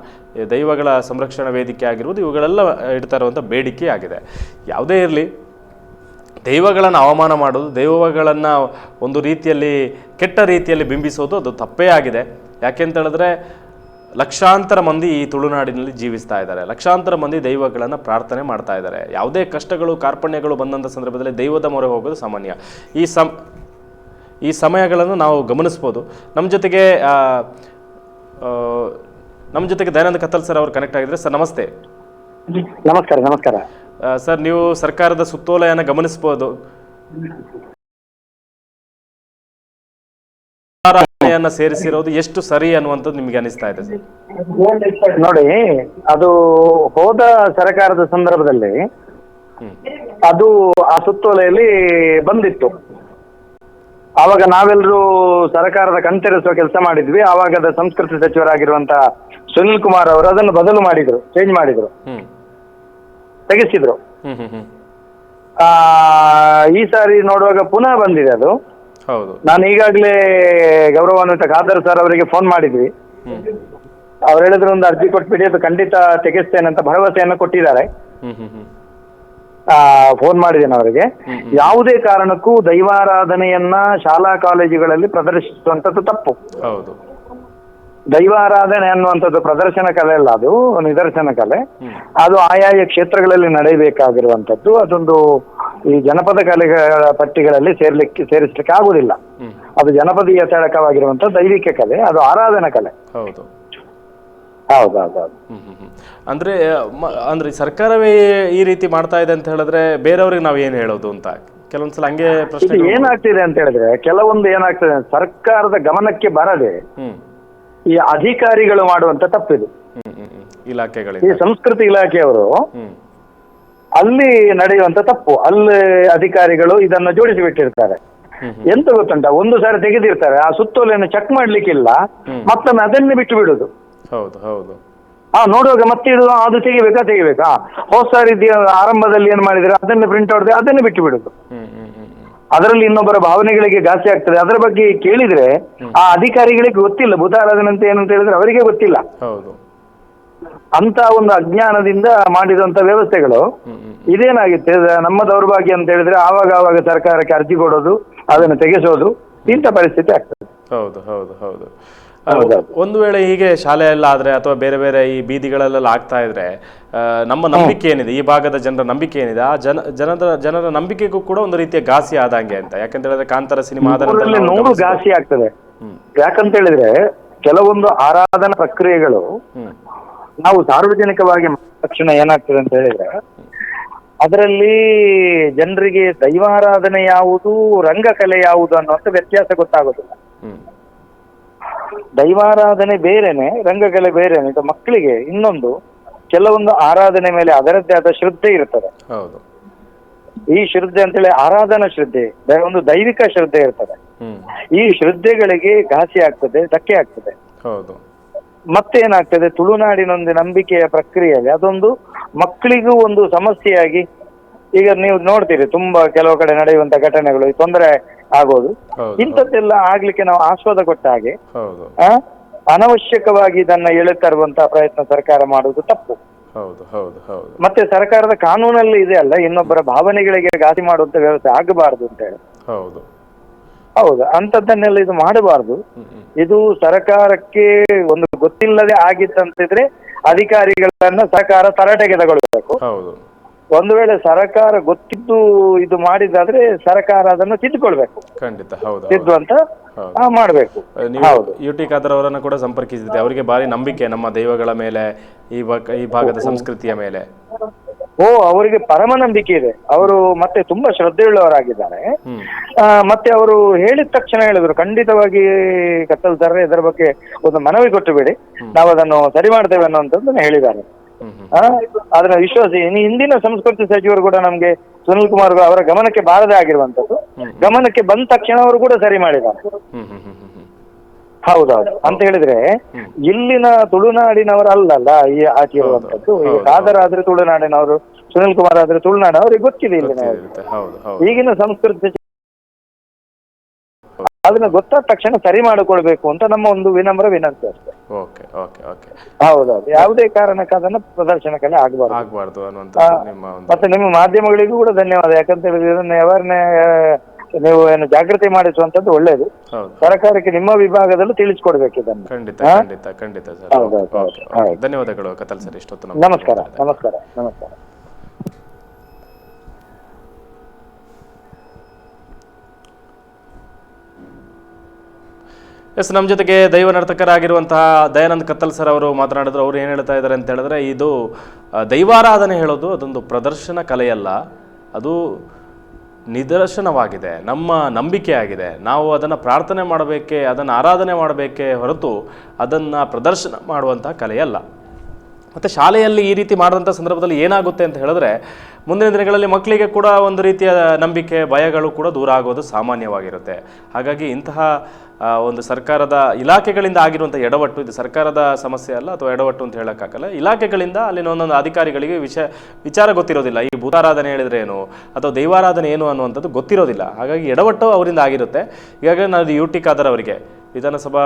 ದೈವಗಳ ಸಂರಕ್ಷಣಾ ವೇದಿಕೆ ಆಗಿರ್ಬೋದು, ಇವುಗಳೆಲ್ಲ ಇಡ್ತಾ ಇರುವಂಥ ಬೇಡಿಕೆ ಆಗಿದೆ. ಯಾವುದೇ ಇರಲಿ, ದೈವಗಳನ್ನು ಅವಮಾನ ಮಾಡೋದು, ದೈವಗಳನ್ನು ಒಂದು ರೀತಿಯಲ್ಲಿ, ಕೆಟ್ಟ ರೀತಿಯಲ್ಲಿ ಬಿಂಬಿಸೋದು, ಅದು ತಪ್ಪೇ ಆಗಿದೆ. ಯಾಕೆಂತ ಹೇಳಿದ್ರೆ ಲಕ್ಷಾಂತರ ಮಂದಿ ಈ ತುಳುನಾಡಿನಲ್ಲಿ ಜೀವಿಸ್ತಾ ಇದ್ದಾರೆ. ಲಕ್ಷಾಂತರ ಮಂದಿ ದೈವಗಳನ್ನು ಪ್ರಾರ್ಥನೆ ಮಾಡ್ತಾ ಇದ್ದಾರೆ. ಯಾವುದೇ ಕಷ್ಟಗಳು ಕಾರ್ಪಣ್ಯಗಳು ಬಂದಂಥ ಸಂದರ್ಭದಲ್ಲಿ ದೈವದ ಮೊರೆ ಹೋಗೋದು ಸಾಮಾನ್ಯ. ಈ ಸಮ ಈ ಸಮಯಗಳನ್ನು ನಾವು ಗಮನಿಸ್ಬೋದು. ನಮ್ಮ ಜೊತೆಗೆ ನಮ್ಮ ಜೊತೆಗೆ ದಯಾನಂದ ಕತ್ತಲ್ ಸರ್ ಅವರು ಕನೆಕ್ಟ್ ಆಗಿದ್ರೆ ಸರ್ ನಮಸ್ತೆ. ನಮಸ್ಕಾರ ನಮಸ್ಕಾರ. ಸರ್ ನೀವು ಸರ್ಕಾರದ ಸುತ್ತೋಲೆಯನ್ನು ಗಮನಿಸ್ಬೋದು. ಆರಾಧನೆಯನ್ನ ಸೇರಿಸಿರೋದು ಎಷ್ಟು ಸರಿ ಅನ್ನುವಂಥದ್ದು ನಿಮಗೆ ಅನಿಸ್ತಾ ಇದೆ ಸರ್? ನೋಡಿ ಅದು ಹೋದ ಸರ್ಕಾರದ ಸಂದರ್ಭದಲ್ಲಿ ಅದು ಆ ಸುತ್ತೋಲೆಯಲ್ಲಿ ಬಂದಿತ್ತು. ಆವಾಗ ನಾವೆಲ್ಲರೂ ಸರ್ಕಾರದ ಕಣ್ತೆರೆಸುವ ಕೆಲಸ ಮಾಡಿದ್ವಿ. ಆವಾಗದ ಸಂಸ್ಕೃತಿ ಸಚಿವರಾಗಿರುವಂತಹ ಸುನಿಲ್ ಕುಮಾರ್ ಅವರು ಅದನ್ನು ಬದಲು ಮಾಡಿದ್ರು ಚೇಂಜ್ ಮಾಡಿದ್ರು. ತೆಗೆಸಿದ್ರು. ಆ ಈ ಸಾರಿ ನೋಡುವಾಗ ಪುನಃ ಬಂದಿದೆ ಅದು. ಹೌದು. ನಾನು ಈಗಾಗಲೇ ಗೌರವಾನ್ವಿತ ಖಾದರ್ ಸರ್ ಅವರಿಗೆ ಫೋನ್ ಮಾಡಿದ್ವಿ. ಅವ್ರು ಹೇಳಿದ್ರು ಒಂದು ಅರ್ಜಿ ಕೊಟ್ಬಿಡಿ ಅದು ಖಂಡಿತ ತೆಗೆಸ್ತೇನೆ ಅಂತ ಭರವಸೆಯನ್ನು ಕೊಟ್ಟಿದ್ದಾರೆ. ಫೋನ್ ಮಾಡಿದ್ದೇನೆ ಅವರಿಗೆ. ಯಾವುದೇ ಕಾರಣಕ್ಕೂ ದೈವಾರಾಧನೆಯನ್ನ ಶಾಲಾ ಕಾಲೇಜುಗಳಲ್ಲಿ ಪ್ರದರ್ಶಿಸುವಂತದ್ದು ತಪ್ಪು. ಹೌದು. ದೈವಾರಾಧನೆ ಅನ್ನುವಂಥದ್ದು ಪ್ರದರ್ಶನ ಕಲೆ ಅಲ್ಲ ಅದು ನಿದರ್ಶನ ಕಲೆ. ಅದು ಆಯಾಯ ಕ್ಷೇತ್ರಗಳಲ್ಲಿ ನಡೆಯಬೇಕಾಗಿರುವಂತದ್ದು ಅದೊಂದು ಈ ಜನಪದ ಕಲೆಗಳ ಪಟ್ಟಿಗಳಲ್ಲಿ ಸೇರ್ಲಿಕ್ಕೆ ಸೇರಿಸ್ಲಿಕ್ಕೆ ಆಗುದಿಲ್ಲ ಅದು ಜನಪದೀಯ ತಳಕವಾಗಿರುವಂತ ದೈವಿಕ ಕಲೆ ಅದು ಆರಾಧನಾ ಕಲೆ. ಹೌದು. ಹೌದೌದೌದು ಅಂದ್ರೆ ಮ- ಅಂದ್ರೆ ಸರ್ಕಾರವೇ ಈ ರೀತಿ ಮಾಡ್ತಾ ಇದೆ ಅಂತ ಹೇಳಿದ್ರೆ ಬೇರೆಯವ್ರಿಗೆ ನಾವು ಏನು ಹೇಳೋದು ಅಂತ? ಕೆಲವೊಂದ್ಸಲ ಹಂಗೆ ಇದು ಪ್ರಶ್ನೆ ಏನಾಗ್ತಿದೆ ಅಂತ ಹೇಳಿದ್ರೆ ಕೆಲವೊಂದು ಏನಾಗ್ತದೆ ಸರ್ಕಾರದ ಗಮನಕ್ಕೆ ಬರದೆ ಹ್ಮ್. ಈ ಅಧಿಕಾರಿಗಳು ಮಾಡುವಂತ ತಪ್ಪಿದೆ. ಹ್ಮ್ ಹ್ಮ್ ಹ್ಮ್. ಈ ಇಲಾಖೆಗಳಿಂದ ಸಂಸ್ಕೃತಿ ಇಲಾಖೆಯವರು ಹ್ಮ್. ಅಲ್ಲಿ ನಡೆಯುವಂತ ತಪ್ಪು. ಅಲ್ಲಿ ಅಧಿಕಾರಿಗಳು ಇದನ್ನ ಜೋಡಿಸಿ ಬಿಟ್ಟಿರ್ತಾರೆ. ಎಂತ ಗೊತ್ತುಂಟ? ಒಂದು ಸಾರಿ ತೆಗೆದಿರ್ತಾರೆ. ಆ ಸುತ್ತೋಲೆಯನ್ನು ಚೆಕ್ ಮಾಡ್ಲಿಕ್ಕಿಲ್ಲ. ಮತ್ತೊಮ್ಮೆ ಅದನ್ನೇ ಬಿಟ್ಟು ಬಿಡುದು. ಹೌದು ಹೌದು. ಹಾ ನೋಡುವಾಗ ಮತ್ತೆ ಇಡುದು ಅದು ತೆಗಿಬೇಕಾ ತೆಗಿಬೇಕಾ? ಹೊಸ ಸಾರಿ ಇದ್ದ- ಆರಂಭದಲ್ಲಿ ಏನ್ ಮಾಡಿದ್ರೆ ಅದನ್ನೇ ಪ್ರಿಂಟ್ ಔಟ್ ಅದನ್ನೇ ಬಿಟ್ಟು ಬಿಡುದು. ಅದರಲ್ಲಿ ಇನ್ನೊಬ್ಬರ ಭಾವನೆಗಳಿಗೆ ಗಾಸಿ ಆಗ್ತದೆ. ಅದರ ಬಗ್ಗೆ ಕೇಳಿದ್ರೆ ಆ ಅಧಿಕಾರಿಗಳಿಗೆ ಗೊತ್ತಿಲ್ಲ. ಬುಧಾರಾಧನೆ ಅಂತ ಏನಂತ ಹೇಳಿದ್ರೆ ಅವರಿಗೆ ಗೊತ್ತಿಲ್ಲ. ಹೌದು. ಅಂತ ಒಂದು ಅಜ್ಞಾನದಿಂದ ಮಾಡಿದಂತ ವ್ಯವಸ್ಥೆಗಳು. ಇದೇನಾಗಿತ್ತು? ನಮ್ಮ ದೌರ್ಭಾಗ್ಯ ಅಂತ ಹೇಳಿದ್ರೆ ಆವಾಗ ಆವಾಗ ಸರ್ಕಾರಕ್ಕೆ ಅರ್ಜಿ ಕೊಡೋದು ಅದನ್ನು ತೆಗೆಸೋದು ಇಂಥ ಪರಿಸ್ಥಿತಿ ಆಗ್ತದೆ. ಹೌದು ಹೌದು ಹೌದು. ಹೌದು. ಒಂದು ವೇಳೆ ಹೀಗೆ ಶಾಲೆಯಲ್ಲ ಆದ್ರೆ ಅಥವಾ ಬೇರೆ ಬೇರೆ ಈ ಬೀದಿಗಳಲ್ಲೆಲ್ಲ ಆಗ್ತಾ ಇದ್ರೆ ನಮ್ಮ ನಂಬಿಕೆ ಏನಿದೆ? ಈ ಭಾಗದ ಜನರ ನಂಬಿಕೆ ಏನಿದೆ? ಆ ಜನ ಜನರ ಜನರ ನಂಬಿಕೆಗೂ ಕೂಡ ಒಂದು ರೀತಿಯ ಘಾಸಿ ಆದಂಗೆ ಅಂತ. ಯಾಕಂತ ಹೇಳಿದ್ರೆ ಕಾಂತಾರ ಸಿನಿಮಾ ನೋಡು ಘಾಸಿ ಆಗ್ತದೆ. ಯಾಕಂತ ಹೇಳಿದ್ರೆ ಕೆಲವೊಂದು ಆರಾಧನಾ ಪ್ರಕ್ರಿಯೆಗಳು ನಾವು ಸಾರ್ವಜನಿಕವಾಗಿ ತಕ್ಷಣ ಏನಾಗ್ತದೆ ಅಂತ ಹೇಳಿದ್ರೆ ಅದರಲ್ಲಿ ಜನರಿಗೆ ದೈವಾರಾಧನೆ ಯಾವುದು ರಂಗಕಲೆ ಯಾವುದು ಅನ್ನುವಂಥ ವ್ಯತ್ಯಾಸ ಗೊತ್ತಾಗೋದಿಲ್ಲ. ದೈವಾರಾಧನೆ ಬೇರೆನೆ ರಂಗಕಲೆ ಬೇರೆನೆ ಇದು ಮಕ್ಕಳಿಗೆ ಇನ್ನೊಂದು ಕೆಲವೊಂದು ಆರಾಧನೆ ಮೇಲೆ ಅದರದ್ದೇ ಆದ ಶ್ರದ್ಧೆ ಇರ್ತದೆ. ಈ ಶ್ರದ್ಧೆ ಅಂತೇಳಿ ಆರಾಧನಾ ಶ್ರದ್ಧೆ ಒಂದು ದೈವಿಕ ಶ್ರದ್ಧೆ ಇರ್ತದೆ. ಈ ಶ್ರದ್ಧೆಗಳಿಗೆ ಘಾಸಿ ಆಗ್ತದೆ ಧಕ್ಕೆ ಆಗ್ತದೆ. ಹೌದು. ಮತ್ತೆ ಏನಾಗ್ತದೆ ತುಳುನಾಡಿನ ಒಂದು ನಂಬಿಕೆಯ ಪ್ರಕ್ರಿಯೆಯಲ್ಲಿ ಅದೊಂದು ಮಕ್ಕಳಿಗೂ ಒಂದು ಸಮಸ್ಯೆಯಾಗಿ ಈಗ ನೀವು ನೋಡ್ತೀರಿ ತುಂಬಾ ಕೆಲವು ಕಡೆ ನಡೆಯುವಂತ ಘಟನೆಗಳು ತೊಂದರೆ ಆಗೋದು. ಇಂಥದ್ದೆಲ್ಲ ಆಗ್ಲಿಕ್ಕೆ ನಾವು ಆಸ್ವಾದ ಕೊಟ್ಟ ಹಾಗೆ ಅನವಶ್ಯಕವಾಗಿ ಇದನ್ನ ಎಳೆತರುವಂತ ಪ್ರಯತ್ನ ಸರ್ಕಾರ ಮಾಡುವುದು ತಪ್ಪು. ಹೌದು ಹೌದು ಹೌದು. ಮತ್ತೆ ಸರ್ಕಾರದ ಕಾನೂನಲ್ಲಿ ಇದೆ ಅಲ್ಲ ಇನ್ನೊಬ್ಬರ ಭಾವನೆಗಳಿಗೆ ಘಾತಿ ಮಾಡುವಂತ ವ್ಯವಸ್ಥೆ ಆಗಬಾರದು ಅಂತ ಹೇಳಿ. ಹೌದು. ಹೌದು ಅಂತದ್ದನ್ನೆಲ್ಲ ಇದು ಮಾಡಬಾರದು. ಇದು ಸರ್ಕಾರಕ್ಕೆ ಒಂದು ಗೊತ್ತಿಲ್ಲದೆ ಆಗಿತ್ತಂತಿದ್ರೆ ಅಧಿಕಾರಿಗಳನ್ನ ಸರ್ಕಾರ ತರಾಟೆಗೆ ತಗೊಳ್ಬೇಕು. ಒಂದು ವೇಳೆ ಸರ್ಕಾರ ಗೊತ್ತಿದ್ದು ಇದು ಮಾಡಿದಾದ್ರೆ ಸರ್ಕಾರ ಅದನ್ನು ತಿದ್ದುಕೊಳ್ಬೇಕು. ಖಂಡಿತ ಹೌದು ತಿದ್ದು ಅಂತ ಮಾಡ್ಬೇಕು. ನೀವು ಹೌದು. ಯು ಟಿ ಖಾದರ್ ಅವರನ್ನು ಕೂಡ ಸಂಪರ್ಕಿಸಿದ್ದೆ ಅವರಿಗೆ ಭಾರಿ ನಂಬಿಕೆ ನಮ್ಮ ದೈವಗಳ ಮೇಲೆ ಈ ಈ ಭಾಗದ ಸಂಸ್ಕೃತಿಯ ಮೇಲೆ. ಓ ಅವರಿಗೆ ಪರಮ ನಂಬಿಕೆ ಇದೆ. ಅವರು ಮತ್ತೆ ತುಂಬಾ ಶ್ರದ್ಧೆಯುಳ್ಳವರಾಗಿದ್ದಾರೆ. ಆ, ಮತ್ತೆ ಅವರು ಹೇಳಿದ ತಕ್ಷಣ ಹೇಳಿದ್ರು ಖಂಡಿತವಾಗಿ ಕತ್ತಲ್ ಸರ್ ಇದರ ಬಗ್ಗೆ ಒಂದು ಮನವಿ ಕೊಟ್ಟು ಬಿಡಿ. ನಾವು ಅದನ್ನು ಸರಿ ಮಾಡ್ತೇವೆ ಅನ್ನುವಂಥದ್ದನ್ನು ಹೇಳಿದ್ದಾರೆ. ಅದನ್ನ ವಿಶ್ವಾಸ ಇನ್ನು ಹಿಂದಿನ ಸಂಸ್ಕೃತಿ ಸಚಿವರು ಕೂಡ ನಮ್ಗೆ ಸುನಿಲ್ ಕುಮಾರ್ ಅವರ ಗಮನಕ್ಕೆ ಬಾರದೇ ಆಗಿರುವಂತದ್ದು ಗಮನಕ್ಕೆ ಬಂದ ತಕ್ಷಣ ಅವರು ಕೂಡ ಸರಿ ಮಾಡಿದ್ದಾರೆ ಹ್ಮ್ ಹ್ಮ್ ಹ್ಮ್ ಹ್ಮ್ ಹ್ಮ್ ಹೌದೌದು. ಅಂತ ಹೇಳಿದ್ರೆ ಇಲ್ಲಿನ ತುಳುನಾಡಿನವರು ಅಲ್ಲಲ್ಲ ಈ ಆಚೆ ಇರುವಂತದ್ದು ಈಗ ಖಾದರ್ ಆದ್ರೆ ತುಳುನಾಡಿನವರು ಸುನಿಲ್ ಕುಮಾರ್ ಆದ್ರೆ ತುಳುನಾಡ ಅವ್ರಿಗೆ ಗೊತ್ತಿದೆ ಇಲ್ಲಿನ ಹೌದು ಹೌದು. ಈಗಿನ ಸಂಸ್ಕೃತಿ ಅದನ್ನ ಗೊತ್ತಾದ ತಕ್ಷಣ ಸರಿ ಮಾಡಿಕೊಳ್ಬೇಕು ಅಂತ ನಮ್ಮ ಒಂದು ವಿನಮ್ರ ವಿನಂತಿ ಅಷ್ಟೇ. Okay okay okay. ಹೌದೌದು. ಯಾವುದೇ ಕಾರಣಕ್ಕೆ ಅದನ್ನ ಪ್ರದರ್ಶನಕ್ಕೆ ಆಗಬಾರ್ದು. ಆಗ್ಬಾರ್ದು ಅನ್ನುವಂಥದ್ದು ನಿಮ್ಮ ಒಂದು ಮತ್ತೆ ನಿಮ್ಮ ಮಾಧ್ಯಮಗಳಿಗೂ ಕೂಡ ಧನ್ಯವಾದ. ಯಾಕಂತ ಹೇಳಿದ್ರೆ ಇದನ್ನ ಅವರನ್ನೇ ನೀವು ಏನು ಜಾಗೃತಿ ಮಾಡಿಸುವಂತದ್ದು ಒಳ್ಳೇದು. ಹೌದು. ಸರ್ಕಾರಕ್ಕೆ ನಿಮ್ಮ ವಿಭಾಗದಲ್ಲೂ ತಿಳಿಸ್ಕೊಡ್ಬೇಕು ಇದನ್ನು. ಖಂಡಿತ ಹಾ? ಖಂಡಿತ ಖಂಡಿತ ಸರ್. ಹೌದು, ಹೌದು, ಓಕೆ, ಓಕೆ. ಹೌದು. ಧನ್ಯವಾದಗಳು ಕತಲ್ ಸರ್ ಇಷ್ಟೊತ್ತು ನಮ್ಮ ನಮಸ್ಕಾರ ನಮಸ್ಕಾರ ನಮಸ್ಕಾರ. ಎಸ್ ನಮ್ಮ ಜೊತೆಗೆ ದೈವ ನರ್ತಕರಾಗಿರುವಂತಹ ದಯಾನಂದ್ ಕತ್ತಲ್ ಸರ್ ಅವರು ಮಾತನಾಡಿದ್ರು. ಅವ್ರು ಏನು ಹೇಳ್ತಾ ಇದ್ದಾರೆ ಅಂತ ಹೇಳಿದ್ರೆ ಇದು ಆ, ದೈವಾರಾಧನೆ ಹೇಳೋದು ಅದೊಂದು ಪ್ರದರ್ಶನ ಕಲೆಯಲ್ಲ. ಅದು ನಿದರ್ಶನವಾಗಿದೆ, ನಮ್ಮ ನಂಬಿಕೆಯಾಗಿದೆ. ನಾವು ಅದನ್ನು ಪ್ರಾರ್ಥನೆ ಮಾಡಬೇಕೆ, ಅದನ್ನು ಆರಾಧನೆ ಮಾಡಬೇಕೇ ಹೊರತು ಅದನ್ನು ಪ್ರದರ್ಶನ ಮಾಡುವಂಥ ಕಲೆಯಲ್ಲ. ಮತ್ತು ಶಾಲೆಯಲ್ಲಿ ಈ ರೀತಿ ಮಾಡಿದಂಥ ಸಂದರ್ಭದಲ್ಲಿ ಏನಾಗುತ್ತೆ ಅಂತ ಹೇಳಿದ್ರೆ, ಮುಂದಿನ ದಿನಗಳಲ್ಲಿ ಮಕ್ಕಳಿಗೆ ಕೂಡ ಒಂದು ರೀತಿಯ ನಂಬಿಕೆ, ಭಯಗಳು ಕೂಡ ದೂರ ಆಗೋದು ಸಾಮಾನ್ಯವಾಗಿರುತ್ತೆ. ಹಾಗಾಗಿ ಇಂತಹ ಒಂದು ಸರ್ಕಾರದ ಇಲಾಖೆಗಳಿಂದ ಆಗಿರುವಂಥ ಎಡವಟ್ಟು, ಇದು ಸರ್ಕಾರದ ಸಮಸ್ಯೆ ಅಲ್ಲ ಅಥವಾ ಎಡವಟ್ಟು ಅಂತ ಹೇಳೋಕ್ಕಾಗಲ್ಲ, ಇಲಾಖೆಗಳಿಂದ ಅಲ್ಲಿನ ಒಂದೊಂದು ಅಧಿಕಾರಿಗಳಿಗೆ ವಿಷಯ ವಿಚಾರ ಗೊತ್ತಿರೋದಿಲ್ಲ. ಈ ಭೂತಾರಾಧನೆ ಹೇಳಿದ್ರೆ ಏನು, ಅಥವಾ ದೈವಾರಾಧನೆ ಏನು ಅನ್ನುವಂಥದ್ದು ಗೊತ್ತಿರೋದಿಲ್ಲ. ಹಾಗಾಗಿ ಎಡವಟ್ಟು ಅವರಿಂದ ಆಗಿರುತ್ತೆ. ಈಗಾಗಲೇ ನಾನು ಯು ಟಿ ಖಾದರ್ ಅವರಿಗೆ. ವಿಧಾನಸಭಾ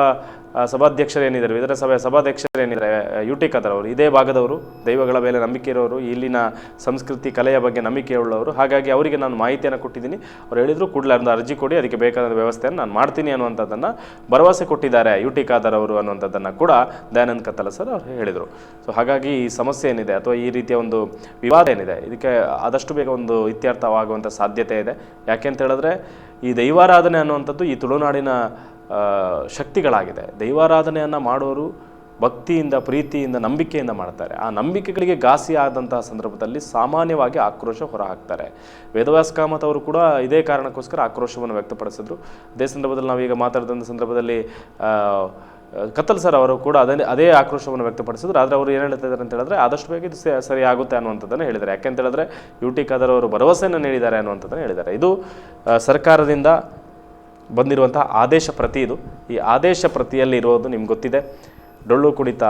ಸಭಾಧ್ಯಕ್ಷರೇನಿದ್ದಾರೆ ಸಭಾಧ್ಯಕ್ಷರು ಏನಿದ್ದಾರೆ ಯು ಟಿ ಖಾದರ್ ಅವರು ಇದೇ ಭಾಗದವರು, ದೈವಗಳ ಮೇಲೆ ನಂಬಿಕೆ ಇರೋರು, ಇಲ್ಲಿನ ಸಂಸ್ಕೃತಿ ಕಲೆಯ ಬಗ್ಗೆ ನಂಬಿಕೆ ಉಳ್ಳವರು, ಹಾಗಾಗಿ ಅವರಿಗೆ ನಾನು ಮಾಹಿತಿಯನ್ನು ಕೊಟ್ಟಿದ್ದೀನಿ. ಅವ್ರು ಹೇಳಿದ್ರು, ಕೂಡಲೇ ಒಂದು ಅರ್ಜಿ ಕೊಡಿ, ಅದಕ್ಕೆ ಬೇಕಾದ ವ್ಯವಸ್ಥೆಯನ್ನು ನಾನು ಮಾಡ್ತೀನಿ ಅನ್ನುವಂಥದ್ದನ್ನು ಭರವಸೆ ಕೊಟ್ಟಿದ್ದಾರೆ ಯು ಟಿ ಖಾದರ್ ಅವರು ಅನ್ನುವಂಥದ್ದನ್ನು ಕೂಡ ದಯಾನಂದ್ ಕತ್ತಲ ಸರ್ ಅವರು ಹೇಳಿದರು. ಸೊ ಹಾಗಾಗಿ ಈ ಸಮಸ್ಯೆ ಏನಿದೆ, ಅಥವಾ ಈ ರೀತಿಯ ಒಂದು ವಿವಾದ ಏನಿದೆ, ಇದಕ್ಕೆ ಆದಷ್ಟು ಬೇಗ ಒಂದು ಇತ್ಯರ್ಥವಾಗುವಂಥ ಸಾಧ್ಯತೆ ಇದೆ. ಯಾಕೆ ಅಂತ ಹೇಳಿದ್ರೆ ಈ ದೈವಾರಾಧನೆ ಅನ್ನುವಂಥದ್ದು ಈ ತುಳುನಾಡಿನ ಶಕ್ತಿಗಳಾಗಿದೆ. ದೈವಾರಾಧನೆಯನ್ನು ಮಾಡುವರು ಭಕ್ತಿಯಿಂದ, ಪ್ರೀತಿಯಿಂದ, ನಂಬಿಕೆಯಿಂದ ಮಾಡ್ತಾರೆ. ಆ ನಂಬಿಕೆಗಳಿಗೆ ಘಾಸಿ ಆದಂತಹ ಸಂದರ್ಭದಲ್ಲಿ ಸಾಮಾನ್ಯವಾಗಿ ಆಕ್ರೋಶ ಹೊರಹಾಕ್ತಾರೆ. ವೇದವ್ಯಾಸ ಕಾಮತ್ ಅವರು ಕೂಡ ಇದೇ ಕಾರಣಕ್ಕೋಸ್ಕರ ಆಕ್ರೋಶವನ್ನು ವ್ಯಕ್ತಪಡಿಸಿದ್ರು. ಅದೇ ಸಂದರ್ಭದಲ್ಲಿ ನಾವೀಗ ಮಾತಾಡಿದಂಥ ಸಂದರ್ಭದಲ್ಲಿ ಕತ್ತಲ್ ಸರ್ ಅವರು ಕೂಡ ಅದೇ ಅದೇ ಆಕ್ರೋಶವನ್ನು ವ್ಯಕ್ತಪಡಿಸಿದ್ರು. ಆದರೆ ಅವರು ಏನು ಹೇಳ್ತಾ ಇದ್ದಾರೆ ಅಂತ ಹೇಳಿದ್ರೆ, ಆದಷ್ಟು ಬೇಗ ಇದು ಸರಿ ಆಗುತ್ತೆ ಅನ್ನುವಂಥದ್ದನ್ನು ಹೇಳಿದ್ದಾರೆ. ಯಾಕೆಂತ ಹೇಳಿದ್ರೆ ಯು ಟಿ ಖಾದರ್ ಅವರು ಭರವಸೆಯನ್ನು ನೀಡಿದ್ದಾರೆ ಅನ್ನುವಂಥದ್ದನ್ನು ಹೇಳಿದ್ದಾರೆ. ಇದು ಸರ್ಕಾರದಿಂದ ಬಂದಿರುವಂಥ ಆದೇಶ ಪ್ರತಿ ಇದು. ಈ ಆದೇಶ ಪ್ರತಿಯಲ್ಲಿ ಇರೋದು ನಿಮ್ಗೆ ಗೊತ್ತಿದೆ. ಡೊಳ್ಳು ಕುಣಿತ,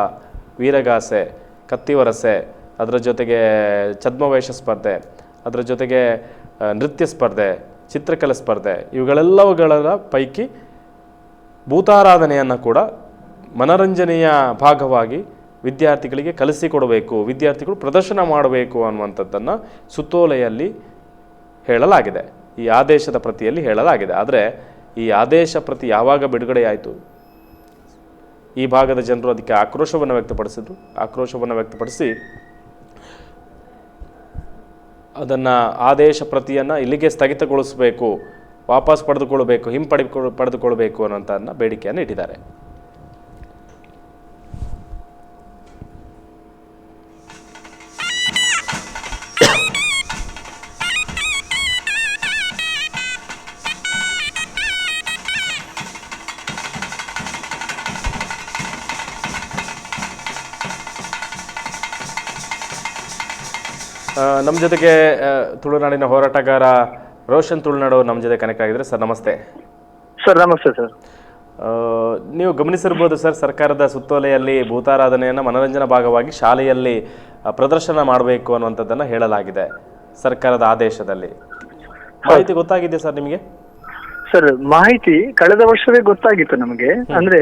ವೀರಗಾಸೆ, ಕತ್ತಿವರಸೆ, ಅದರ ಜೊತೆಗೆ ಛದ್ಮವೇಷ ಸ್ಪರ್ಧೆ, ಅದರ ಜೊತೆಗೆ ನೃತ್ಯ ಸ್ಪರ್ಧೆ, ಚಿತ್ರಕಲೆ ಸ್ಪರ್ಧೆ, ಇವುಗಳೆಲ್ಲವುಗಳ ಪೈಕಿ ಭೂತಾರಾಧನೆಯನ್ನು ಕೂಡ ಮನರಂಜನೆಯ ಭಾಗವಾಗಿ ವಿದ್ಯಾರ್ಥಿಗಳಿಗೆ ಕಲಿಸಿಕೊಡಬೇಕು, ವಿದ್ಯಾರ್ಥಿಗಳು ಪ್ರದರ್ಶನ ಮಾಡಬೇಕು ಅನ್ನುವಂಥದ್ದನ್ನು ಸುತ್ತೋಲೆಯಲ್ಲಿ ಹೇಳಲಾಗಿದೆ. ಈ ಆದೇಶದ ಪ್ರತಿಯಲ್ಲಿ ಹೇಳಲಾಗಿದೆ. ಆದರೆ ಈ ಆದೇಶ ಪ್ರತಿ ಯಾವಾಗ ಬಿಡುಗಡೆಯಾಯಿತು? ಈ ಭಾಗದ ಜನರು ಅದಕ್ಕೆ ಆಕ್ರೋಶವನ್ನು ವ್ಯಕ್ತಪಡಿಸಿದ್ರು. ಆಕ್ರೋಶವನ್ನು ವ್ಯಕ್ತಪಡಿಸಿ ಅದನ್ನು ಆದೇಶ ಪ್ರತಿಯನ್ನು ಇಲ್ಲಿಗೆ ಸ್ಥಗಿತಗೊಳಿಸಬೇಕು, ವಾಪಸ್ ಪಡೆದುಕೊಳ್ಬೇಕು ಹಿಂಪಡಿ ಪಡೆದುಕೊಳ್ಬೇಕು ಅನ್ನೋಂಥನ್ನ ಬೇಡಿಕೆಯನ್ನು ಇಟ್ಟಿದ್ದಾರೆ. ನಮ್ಮ ಜೊತೆಗೆ ತುಳುನಾಡಿನ ಹೋರಾಟಗಾರ ರೋಷನ್ ತುಳುನಾಡು ನಮ್ಮ ಜೊತೆ ಕನೆಕ್ಟ್ ಆಗಿದ್ರೆ ಸರ್ ನಮಸ್ತೆ. ಸರ್ ನಮಸ್ತೆ ಸರ್. ನೀವು ಗಮನಿಸಿರ್ಬೋದು ಸರ್ ಸರ್ಕಾರದ ಸುತ್ತೋಲೆಯಲ್ಲಿ ಭೂತಾರಾಧನೆಯನ್ನು ಮನೋರಂಜನಾ ಭಾಗವಾಗಿ ಶಾಲೆಯಲ್ಲಿ ಪ್ರದರ್ಶನ ಮಾಡಬೇಕು ಅನ್ನುವಂಥದ್ದನ್ನು ಹೇಳಲಾಗಿದೆ ಸರ್ಕಾರದ ಆದೇಶದಲ್ಲಿ. ಮಾಹಿತಿ ಗೊತ್ತಾಗಿದೆ ಸರ್ ನಿಮಗೆ? ಸರ್ ಮಾಹಿತಿ ಕಳೆದ ವರ್ಷವೇ ಗೊತ್ತಾಗಿತ್ತು ನಮಗೆ. ಅಂದ್ರೆ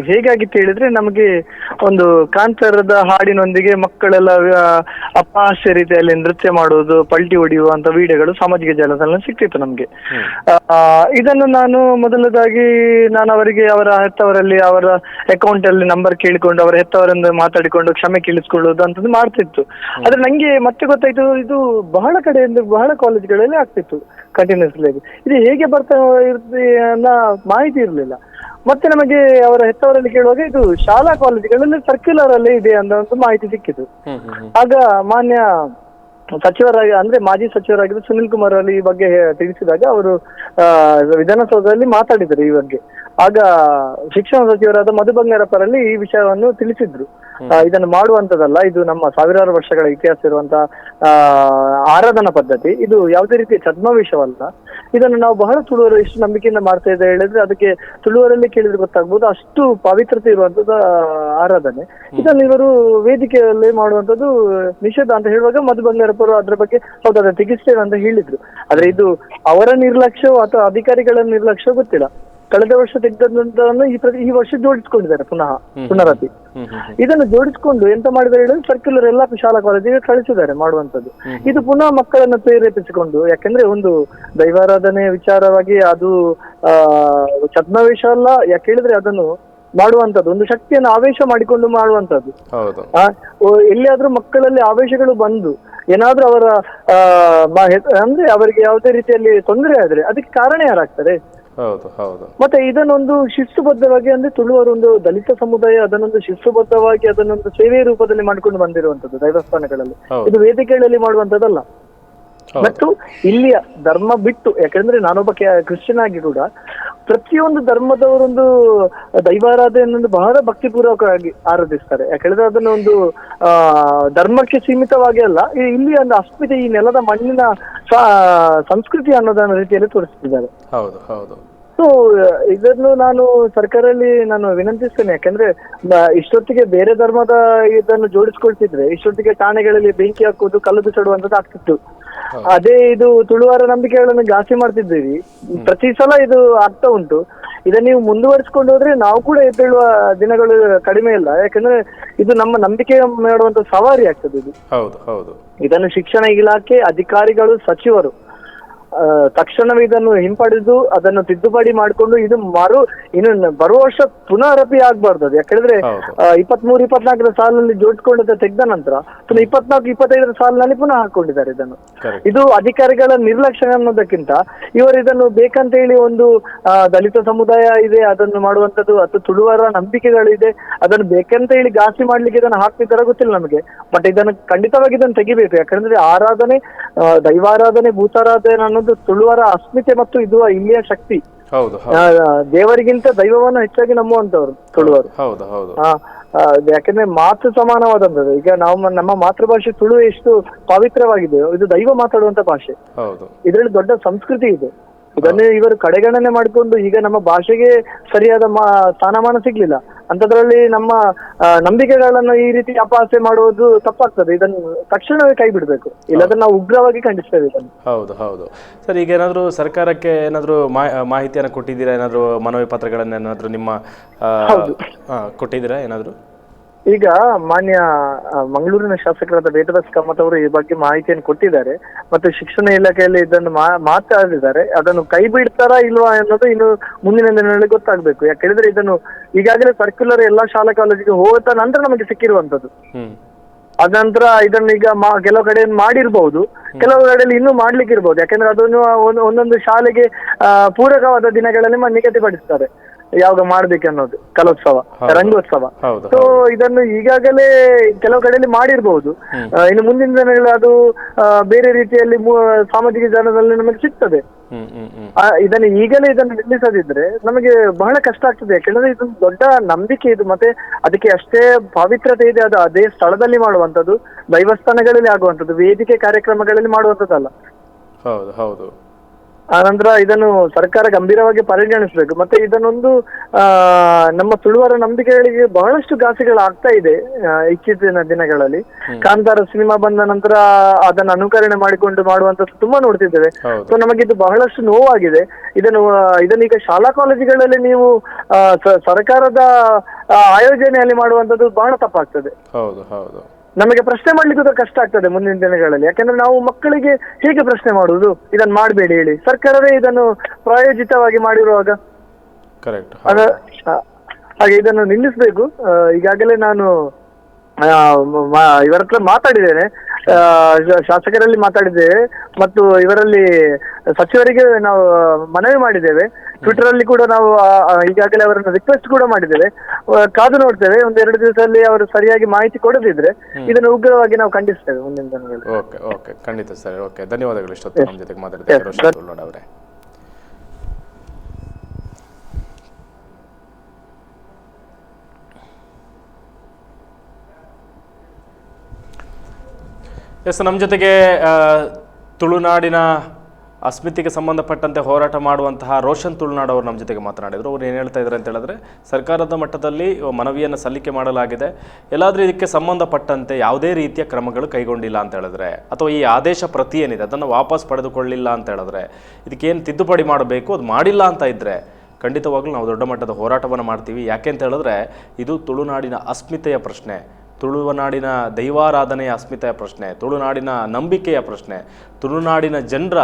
ಹೇಗಾಗಿತ್ತು ಹೇಳಿದ್ರೆ ನಮಗೆ ಒಂದು ಕಾಂತಾರದ ಹಾಡಿನೊಂದಿಗೆ ಮಕ್ಕಳೆಲ್ಲ ಅಪಾಸ್ಯ ಅಪಹಾಸ್ಯ ರೀತಿಯಲ್ಲಿ ನೃತ್ಯ ಮಾಡುವುದು ಪಲ್ಟಿ ಹೊಡೆಯುವಂತ ವಿಡಿಯೋಗಳು ಸಾಮಾಜಿಕ ಜಾಲತಾಣ ಸಿಕ್ತಿತ್ತು ನಮಗೆ. ಆ, ಇದನ್ನು ನಾನು ಮೊದಲದಾಗಿ ನಾನು ಅವರಿಗೆ ಅವರ ಹೆತ್ತವರಲ್ಲಿ ಅವರ ಅಕೌಂಟ್ ಅಲ್ಲಿ ನಂಬರ್ ಕೇಳಿಕೊಂಡು ಅವರ ಹೆತ್ತವರನ್ನು ಮಾತಾಡಿಕೊಂಡು ಕ್ಷಮೆ ಕೇಳಿಸ್ಕೊಳ್ಳೋದು ಅಂತಂದು ಮಾಡ್ತಿತ್ತು. ಆದ್ರೆ ನಂಗೆ ಮತ್ತೆ ಗೊತ್ತಾಯ್ತು ಇದು ಬಹಳ ಕಡೆಯಿಂದ ಬಹಳ ಕಾಲೇಜ್ಗಳಲ್ಲಿ ಆಗ್ತಿತ್ತು. ಕಂಟಿನ್ಯೂಸ್ಲಿ ಇದು ಹೇಗೆ ಬರ್ತಾ ಇರ್ತಿ ಅನ್ನ ಮಾಹಿತಿ ಇರಲಿಲ್ಲ. ಮತ್ತೆ ನಮಗೆ ಅವರ ಹೆತ್ತವರಲ್ಲಿ ಕೇಳುವಾಗ ಇದು ಶಾಲಾ ಕಾಲೇಜುಗಳಲ್ಲಿ ಸರ್ಕ್ಯುಲರ್ ಅಲ್ಲಿ ಇದೆ ಅಂತ ಒಂದು ಮಾಹಿತಿ ಸಿಕ್ಕಿತು. ಆಗ ಮಾನ್ಯ ಸಚಿವರಾಗಿ ಅಂದ್ರೆ ಮಾಜಿ ಸಚಿವರಾಗಿದ್ದ ಸುನಿಲ್ ಕುಮಾರ್ ಅಲ್ಲಿ ಈ ಬಗ್ಗೆ ತಿಳಿಸಿದಾಗ ಅವರು ಆ, ವಿಧಾನಸೌಧದಲ್ಲಿ ಮಾತಾಡಿದರು ಈ ಬಗ್ಗೆ. ಆಗ ಶಿಕ್ಷಣ ಸಚಿವರಾದ ಮಧು ಬಂಗಾರಪ್ಪರಲ್ಲಿ ಈ ವಿಷಯವನ್ನು ತಿಳಿಸಿದ್ರು. ಇದನ್ನು ಮಾಡುವಂತದಲ್ಲ ಇದು ನಮ್ಮ ಸಾವಿರಾರು ವರ್ಷಗಳ ಇತಿಹಾಸ ಇರುವಂತಹ ಆ, ಆರಾಧನಾ ಪದ್ಧತಿ. ಇದು ಯಾವುದೇ ರೀತಿಯ ಛದ್ಮವೇಷವಲ್ಲ. ಇದನ್ನು ನಾವು ಬಹಳ ತುಳುವರು ಎಷ್ಟು ನಂಬಿಕೆಯಿಂದ ಮಾಡ್ತಾ ಇದ್ದೇವೆ ಹೇಳಿದ್ರೆ ಅದಕ್ಕೆ ತುಳುವರಲ್ಲಿ ಕೇಳಿದ್ರೆ ಗೊತ್ತಾಗ್ಬೋದು. ಅಷ್ಟು ಪವಿತ್ರತೆ ಇರುವಂತದ ಆರಾಧನೆ. ಇದನ್ನು ಇವರು ವೇದಿಕೆಯಲ್ಲಿ ಮಾಡುವಂತದ್ದು ನಿಷೇಧ ಅಂತ ಹೇಳುವಾಗ ಮಧು ಬಂಗಾರಪ್ಪರು ಅದ್ರ ಬಗ್ಗೆ ಹೌದು ಅದನ್ನು ತೆಗಿಸ್ತೇವೆ ಅಂತ ಹೇಳಿದ್ರು. ಆದ್ರೆ ಇದು ಅವರ ನಿರ್ಲಕ್ಷ್ಯವೋ ಅಥವಾ ಅಧಿಕಾರಿಗಳ ನಿರ್ಲಕ್ಷ್ಯ ಗೊತ್ತಿಲ್ಲ. ಕಳೆದ ವರ್ಷ ತೆಗೆದದ್ದನ್ನು ಈ ಪ್ರತಿ ಈ ವರ್ಷ ಜೋಡಿಸ್ಕೊಂಡಿದ್ದಾರೆ ಪುನಃ ಪುನರತಿ ಇದನ್ನು ಜೋಡಿಸಿಕೊಂಡು ಎಂತ ಮಾಡಿದ್ದಾರೆ ಹೇಳಿದ್ರೆ ಸರ್ಕ್ಯುಲರ್ ಎಲ್ಲ ಶಾಲಾ ಕಾಲೇಜಿಗೆ ಕಳಿಸಿದ್ದಾರೆ ಮಾಡುವಂತದ್ದು ಇದು ಪುನಃ ಮಕ್ಕಳನ್ನು ಪ್ರೇರೇಪಿಸಿಕೊಂಡು ಯಾಕಂದ್ರೆ ಒಂದು ದೈವಾರಾಧನೆ ವಿಚಾರವಾಗಿ ಅದು ಆ ಛದ್ಮವೇಷ ಅಲ್ಲ ಯಾಕೆ ಹೇಳಿದ್ರೆ ಅದನ್ನು ಮಾಡುವಂತದ್ದು ಒಂದು ಶಕ್ತಿಯನ್ನು ಆವೇಶ ಮಾಡಿಕೊಂಡು ಮಾಡುವಂತದ್ದು ಎಲ್ಲಿಯಾದ್ರೂ ಮಕ್ಕಳಲ್ಲಿ ಆವೇಶಗಳು ಬಂದು ಏನಾದ್ರೂ ಅವರ ಅಂದ್ರೆ ಅವರಿಗೆ ಯಾವುದೇ ರೀತಿಯಲ್ಲಿ ತೊಂದರೆ ಆದ್ರೆ ಅದಕ್ಕೆ ಕಾರಣ ಯಾರಾಗ್ತಾರೆ? ಹೌದು ಹೌದು. ಮತ್ತೆ ಇದನ್ನೊಂದು ಶಿಸ್ತುಬದ್ಧವಾಗಿ ಅಂದ್ರೆ ತುಳುವರು ಒಂದು ದಲಿತ ಸಮುದಾಯ ಅದನ್ನೊಂದು ಶಿಸ್ತುಬದ್ಧವಾಗಿ ಅದನ್ನೊಂದು ಸೇವೆ ರೂಪದಲ್ಲಿ ಮಾಡ್ಕೊಂಡು ಬಂದಿರುವಂತದ್ದು ದೈವಸ್ಥಾನಗಳಲ್ಲಿ. ಇದು ವೇದಿಕೆಗಳಲ್ಲಿ ಮಾಡುವಂತದ್ದಲ್ಲ. ಮತ್ತು ಇಲ್ಲಿಯ ಧರ್ಮ ಬಿಟ್ಟು ಯಾಕಂದ್ರೆ ನಾನೊಬ್ಬ ಕ್ರಿಶ್ಚಿಯನ್ ಆಗಿ ಕೂಡ ಪ್ರತಿಯೊಂದು ಧರ್ಮದವರೊಂದು ದೈವಾರಾಧನೆಯನ್ನು ಬಹಳ ಭಕ್ತಿಪೂರ್ವಕವಾಗಿ ಆರಾಧಿಸ್ತಾರೆ. ಯಾಕಂದ್ರೆ ಅದನ್ನ ಒಂದು ಆ ಧರ್ಮಕ್ಕೆ ಸೀಮಿತವಾಗಿ ಅಲ್ಲ ಇಲ್ಲಿ ಒಂದು ಅಸ್ಮಿತೆ ಈ ನೆಲದ ಮಣ್ಣಿನ ಸಂಸ್ಕೃತಿ ಅನ್ನೋದನ್ನ ರೀತಿಯಲ್ಲಿ ತೋರಿಸ್ತಿದ್ದಾರೆ. ಹೌದು ಹೌದು. ಸೊ ಇದನ್ನು ನಾನು ಸರ್ಕಾರಲ್ಲಿ ನಾನು ವಿನಂತಿಸ್ತೇನೆ ಯಾಕಂದ್ರೆ ಇಷ್ಟೊತ್ತಿಗೆ ಬೇರೆ ಧರ್ಮದ ಇದನ್ನು ಜೋಡಿಸ್ಕೊಳ್ತಿದ್ರೆ ಇಷ್ಟೊತ್ತಿಗೆ ಠಾಣೆಗಳಲ್ಲಿ ಬೆಂಕಿ ಹಾಕುವುದು ಕಲ್ಲು ಬಿಸಾಡುವಂತದ್ದು ಆಗ್ತಿತ್ತು. ಅದೇ ಇದು ತುಳುವಾರ ನಂಬಿಕೆಗಳನ್ನು ಜಾಸ್ತಿ ಮಾಡ್ತಿದ್ದೀವಿ. ಪ್ರತಿ ಸಲ ಇದು ಆಗ್ತಾ ಉಂಟು. ಇದನ್ನ ನೀವು ಮುಂದುವರಿಸಿಕೊಂಡು ಹೋದ್ರೆ ನಾವು ಕೂಡ ಎದ್ದೇಳುವ ದಿನಗಳು ಕಡಿಮೆ ಇಲ್ಲ. ಯಾಕಂದ್ರೆ ಇದು ನಮ್ಮ ನಂಬಿಕೆ ಮಾಡುವಂತ ಸವಾರಿ ಆಗ್ತದೆ ಇದು. ಹೌದು ಹೌದು. ಇದನ್ನು ಶಿಕ್ಷಣ ಇಲಾಖೆ ಅಧಿಕಾರಿಗಳು ಸಚಿವರು ತಕ್ಷಣವೇ ಇದನ್ನು ಹಿಂಪಡೆದು ಅದನ್ನು ತಿದ್ದುಪಡಿ ಮಾಡಿಕೊಂಡು ಇದು ಮರು ಇನ್ನು ಬರುವ ವರ್ಷ ಪುನರಪಿ ಆಗ್ಬಾರ್ದು ಅದು. ಯಾಕಂದ್ರೆ ಹೌದು. ಇಪ್ಪತ್ಮೂರು ಇಪ್ಪತ್ನಾಲ್ಕರ ಸಾಲಿನಲ್ಲಿ ಜೋಡಿಸಿಕೊಂಡದ ತೆಗೆದ ನಂತರ ಪುನಃ ಇಪ್ಪತ್ನಾಲ್ಕು ಇಪ್ಪತ್ತೈದರ ಸಾಲಿನಲ್ಲಿ ಪುನಃ ಹಾಕೊಂಡಿದ್ದಾರೆ ಇದನ್ನು. ಇದು ಅಧಿಕಾರಿಗಳ ನಿರ್ಲಕ್ಷ್ಯ ಅನ್ನೋದಕ್ಕಿಂತ ಇವರು ಇದನ್ನು ಬೇಕಂತ ಹೇಳಿ ಒಂದು ದಲಿತ ಸಮುದಾಯ ಇದೆ ಅದನ್ನು ಮಾಡುವಂತದ್ದು ಅಥವಾ ತುಳುವರ ನಂಬಿಕೆಗಳಿದೆ ಅದನ್ನು ಬೇಕಂತ ಹೇಳಿ ಘಾಸಿ ಮಾಡ್ಲಿಕ್ಕೆ ಇದನ್ನು ಹಾಕ್ತಿದ್ದಾರ ಗೊತ್ತಿಲ್ಲ ನಮಗೆ. ಬಟ್ ಇದನ್ನು ಖಂಡಿತವಾಗಿ ಇದನ್ನು ತೆಗಿಬೇಕು. ಯಾಕಂದ್ರೆ ಆರಾಧನೆ ದೈವಾರಾಧನೆ ಭೂತಾರಾಧನೆ ಅನ್ನೋದು ತುಳುವರ ಅಸ್ಮಿತೆ ಮತ್ತು ಇದು ಇಲ್ಲಿಯ ಶಕ್ತಿ. ಹೌದು ದೇವರಿಗಿಂತ ದೈವವನ್ನು ಹೆಚ್ಚಾಗಿ ನಂಬುವಂತವ್ರು ತುಳುವರು. ಯಾಕಂದ್ರೆ ಮಾತು ಸಮಾನವಾದಂಥದ್ದು. ಈಗ ನಾವು ನಮ್ಮ ಮಾತೃಭಾಷೆ ತುಳು ಎಷ್ಟು ಪವಿತ್ರವಾಗಿದೆ ಇದು ದೈವ ಮಾತಾಡುವಂತ ಭಾಷೆ. ಇದರಲ್ಲಿ ದೊಡ್ಡ ಸಂಸ್ಕೃತಿ ಇದೆ. ಇದನ್ನೇ ಇವರು ಕಡೆಗಣನೆ ಮಾಡಿಕೊಂಡು ಈಗ ನಮ್ಮ ಭಾಷೆಗೆ ಸರಿಯಾದ ಸ್ಥಾನಮಾನ ಸಿಗ್ಲಿಲ್ಲ. ಅಂತದ್ರಲ್ಲಿ ನಮ್ಮ ನಂಬಿಕೆಗಳನ್ನು ಈ ರೀತಿ ಅಪಹಾಸ್ಯ ಮಾಡುವುದು ತಪ್ಪಾಗ್ತದೆ. ಇದನ್ನು ತಕ್ಷಣವೇ ಕೈ ಬಿಡಬೇಕು. ಇಲ್ಲದ್ರೆ ನಾವು ಉಗ್ರವಾಗಿ ಖಂಡಿಸ್ತೇವೆ ಇದನ್ನು. ಹೌದು ಹೌದು. ಸರ್ ಈಗ ಏನಾದರೂ ಸರ್ಕಾರಕ್ಕೆ ಏನಾದರೂ ಮಾಹಿತಿಯನ್ನು ಕೊಟ್ಟಿದ್ದೀರಾ? ಏನಾದರೂ ಮನವಿ ಪತ್ರಗಳನ್ನು ಏನಾದರೂ ನಿಮ್ಮ ಕೊಟ್ಟಿದ್ದೀರಾ ಏನಾದರೂ? ಈಗ ಮಾನ್ಯ ಆ, ಮಂಗಳೂರಿನ ಶಾಸಕರಾದ ವೇದದಾಸ್ ಕಾಮತ್ ಅವರು ಈ ಬಗ್ಗೆ ಮಾಹಿತಿಯನ್ನು ಕೊಟ್ಟಿದ್ದಾರೆ. ಮತ್ತು ಶಿಕ್ಷಣ ಇಲಾಖೆಯಲ್ಲಿ ಇದನ್ನು ಮಾ- ಮಾತಾಡಿದ್ದಾರೆ. ಅದನ್ನು ಕೈ ಬಿಡ್ತಾರಾ ಇಲ್ವಾ ಅನ್ನೋದು ಇನ್ನು ಮುಂದಿನ ದಿನಗಳಲ್ಲಿ ಗೊತ್ತಾಗ್ಬೇಕು. ಹೇಳಿದ್ರೆ ಇದನ್ನು ಈಗಾಗಲೇ ಸರ್ಕ್ಯುಲರ್ ಎಲ್ಲಾ ಶಾಲಾ ಕಾಲೇಜಿಗೆ ಹೋದ ನಂತರ ನಮಗೆ ಸಿಕ್ಕಿರುವಂತದ್ದು ಹ್ಮ್. ಅದ ನಂತರ ಇದನ್ನು ಈಗ ಮಾ- ಕೆಲವು ಕಡೆ ಮಾಡಿರ್ಬಹುದು ಕೆಲವು ಕಡೆಯಲ್ಲಿ ಇನ್ನೂ ಮಾಡ್ಲಿಕ್ಕೆ ಇರ್ಬಹುದು ಯಾಕಂದ್ರೆ ಅದನ್ನು ಒಂದ್- ಒಂದೊಂದು ಶಾಲೆಗೆ ಆ, ಪೂರಕವಾದ ದಿನಗಳಲ್ಲಿ ಮ- ನಿಗದಿಪಡಿಸ್ತಾರೆ. ಯಾವಾಗ ಮಾಡ್ಬೇಕು ಅನ್ನೋದು ಕಲೋತ್ಸವ ರಂಗೋತ್ಸವ. ಹೌದು ಸೊ ಇದನ್ನು ಈಗಾಗಲೇ ಕೆಲವು ಕಡೆಯಲ್ಲಿ ಮಾಡಿರ್ಬಹುದು ಆ, ಇನ್ನು ಮುಂದಿನ ದಿನಗಳು ಅದು ಆ, ಬೇರೆ ರೀತಿಯಲ್ಲಿ ಮೂ- ಸಾಮಾಜಿಕ ಜಾಲದಲ್ಲಿ ನಮಗೆ ಸಿಗ್ತದೆ. ಹ್ಮ್ ಹ್ಮ್ ಹ್ಮ್. ಆ, ಇದನ್ನು ಈಗಲೇ ಇದನ್ನು ನಿಲ್ಲಿಸದಿದ್ರೆ ನಮಗೆ ಬಹಳ ಕಷ್ಟ ಆಗ್ತದೆ. ಯಾಕಂದ್ರೆ ಇದೊಂದು ದೊಡ್ಡ ನಂಬಿಕೆ ಇದು. ಮತ್ತೆ ಅದಕ್ಕೆ ಅಷ್ಟೇ ಪವಿತ್ರತೆ ಇದೆ. ಅದು ಅದೇ ಸ್ಥಳದಲ್ಲಿ ಮಾಡುವಂತದ್ದು ದೈವಸ್ಥಾನಗಳಲ್ಲಿ ಆಗುವಂತದ್ದು ವೇದಿಕೆ ಕಾರ್ಯಕ್ರಮಗಳಲ್ಲಿ ಮಾಡುವಂತದ್ದಲ್ಲ ಹೌದು ಹೌದು. ಆನಂತರ ಇದನ್ನು ಸರ್ಕಾರ ಗಂಭೀರವಾಗಿ ಪರಿಗಣಿಸಬೇಕು. ಮತ್ತೆ ಇದನ್ನೊಂದು ಆ ನಮ್ಮ ತುಳುವರ ನಂಬಿಕೆಗಳಿಗೆ ಬಹಳಷ್ಟು ಘಾಸಿಗಳು ಆಗ್ತಾ ಇದೆ ಆ, ಇತ್ತೀಚಿನ ದಿನಗಳಲ್ಲಿ. ಕಾಂತಾರ ಸಿನಿಮಾ ಬಂದ ನಂತರ ಅದನ್ನು ಅನುಕರಣೆ ಮಾಡಿಕೊಂಡು ಮಾಡುವಂತದ್ದು ತುಂಬಾ ನೋಡ್ತಿದ್ದೇವೆ. ಹೌದು. ಸೊ ನಮಗೆ ಇದು ಬಹಳಷ್ಟು ನೋವಾಗಿದೆ. ಇದನ್ನು ಆ, ಇದನ್ನು ಈಗ ಶಾಲಾ ಕಾಲೇಜುಗಳಲ್ಲಿ ನೀವು ಆ, ಸ- ಸರ್ಕಾರದ ಆ, ಆಯೋಜನೆಯಲ್ಲಿ ಮಾಡುವಂತದ್ದು ಬಹಳ ತಪ್ಪಾಗ್ತದೆ. ಹೌದು ಹೌದು. ನಮಗೆ ಪ್ರಶ್ನೆ ಮಾಡ್ಲಿಕ್ಕೆ ಕೂಡ ಕಷ್ಟ ಆಗ್ತದೆ ಮುಂದಿನ ದಿನಗಳಲ್ಲಿ. ಯಾಕಂದ್ರೆ ನಾವು ಮಕ್ಕಳಿಗೆ ಹೇಗೆ ಪ್ರಶ್ನೆ ಮಾಡುವುದು? ಇದನ್ನು ಮಾಡಬೇಡಿ ಹೇಳಿ. ಸರ್ಕಾರವೇ ಇದನ್ನು ಪ್ರಾಯೋಜಿತವಾಗಿ ಮಾಡಿರುವಾಗ. ಕರೆಕ್ಟ್ ಹಾಗೆ ಇದನ್ನು ನಿಲ್ಲಿಸಬೇಕು. ಈಗಾಗಲೇ ನಾನು ಇವರ ಹತ್ರ ಮಾತಾಡಿದ್ದೇನೆ. ಆ, ಶಾಸಕರಲ್ಲಿ ಮಾತಾಡಿದ್ದೇವೆ. ಮತ್ತು ಇವರಲ್ಲಿ ಸಚಿವರಿಗೆ ನಾವು ಮನವಿ ಮಾಡಿದ್ದೇವೆ. ಟ್ವಿಟರ್ ಅಲ್ಲಿ ಕೂಡ ನಾವು ಆ, ಆ, ಈಗಾಗಲೇ ಅವರನ್ನು ರಿಕ್ವೆಸ್ಟ್ ಕೂಡ ಮಾಡಿದ್ದೇವೆ. ಆ, ಕಾದು ನೋಡ್ತೇವೆ. ಒಂದು ಎರಡು ದಿವಸದಲ್ಲಿ ಅವರು ಸರಿಯಾಗಿ ಮಾಹಿತಿ ಕೊಡದಿದ್ರೆ ಇದನ್ನು ಉಗ್ರವಾಗಿ ನಾವು ಖಂಡಿಸ್ತೇವೆ ಮುಂದಿನ ದಿನಗಳಲ್ಲಿ. ಓಕೆ ಓಕೆ ಖಂಡಿತ ಸರ್. ಓಕೆ ಧನ್ಯವಾದಗಳು. ಇಷ್ಟೊತ್ತು ನಮ್ಮ ಜೊತೆಗೆ ಮಾತಾಡಿದ್ದಕ್ಕೆ ರೋಷನ್ ಅವರೇ. ಎಸ್ ನಮ್ಮ ಜೊತೆಗೆ ಆ, ತುಳುನಾಡಿನ ಅಸ್ಮಿತೆಗೆ ಸಂಬಂಧಪಟ್ಟಂತೆ ಹೋರಾಟ ಮಾಡುವಂತಹ ರೋಷನ್ ತುಳುನಾಡು ಅವರು ನಮ್ಮ ಜೊತೆಗೆ ಮಾತನಾಡಿದರು. ಅವ್ರು ಏನು ಹೇಳ್ತಾ ಇದ್ದಾರೆ ಅಂತ ಹೇಳಿದ್ರೆ, ಸರ್ಕಾರದ ಮಟ್ಟದಲ್ಲಿ ಮನವಿಯನ್ನು ಸಲ್ಲಿಕೆ ಮಾಡಲಾಗಿದೆ. ಎಲ್ಲಾದರೂ ಇದಕ್ಕೆ ಸಂಬಂಧಪಟ್ಟಂತೆ ಯಾವುದೇ ರೀತಿಯ ಕ್ರಮಗಳು ಕೈಗೊಂಡಿಲ್ಲ ಅಂತ ಹೇಳಿದ್ರೆ, ಅಥವಾ ಈ ಆದೇಶ ಪ್ರತಿ ಏನಿದೆ, ಅದನ್ನು ವಾಪಸ್ ಪಡೆದುಕೊಳ್ಳಿಲ್ಲ ಅಂತ ಹೇಳಿದ್ರೆ, ಇದಕ್ಕೇನು ತಿದ್ದುಪಡಿ ಮಾಡಬೇಕು, ಅದು ಮಾಡಿಲ್ಲ ಅಂತ ಇದ್ದರೆ ಖಂಡಿತವಾಗ್ಲೂ ನಾವು ದೊಡ್ಡ ಮಟ್ಟದ ಹೋರಾಟವನ್ನು ಮಾಡ್ತೀವಿ. ಯಾಕೆ ಅಂತ ಹೇಳಿದ್ರೆ, ಇದು ತುಳುನಾಡಿನ ಅಸ್ಮಿತೆಯ ಪ್ರಶ್ನೆ, ತುಳುನಾಡಿನ ದೈವಾರಾಧನೆಯ ಅಸ್ಮಿತೆಯ ಪ್ರಶ್ನೆ, ತುಳುನಾಡಿನ ನಂಬಿಕೆಯ ಪ್ರಶ್ನೆ, ತುಳುನಾಡಿನ ಜನರ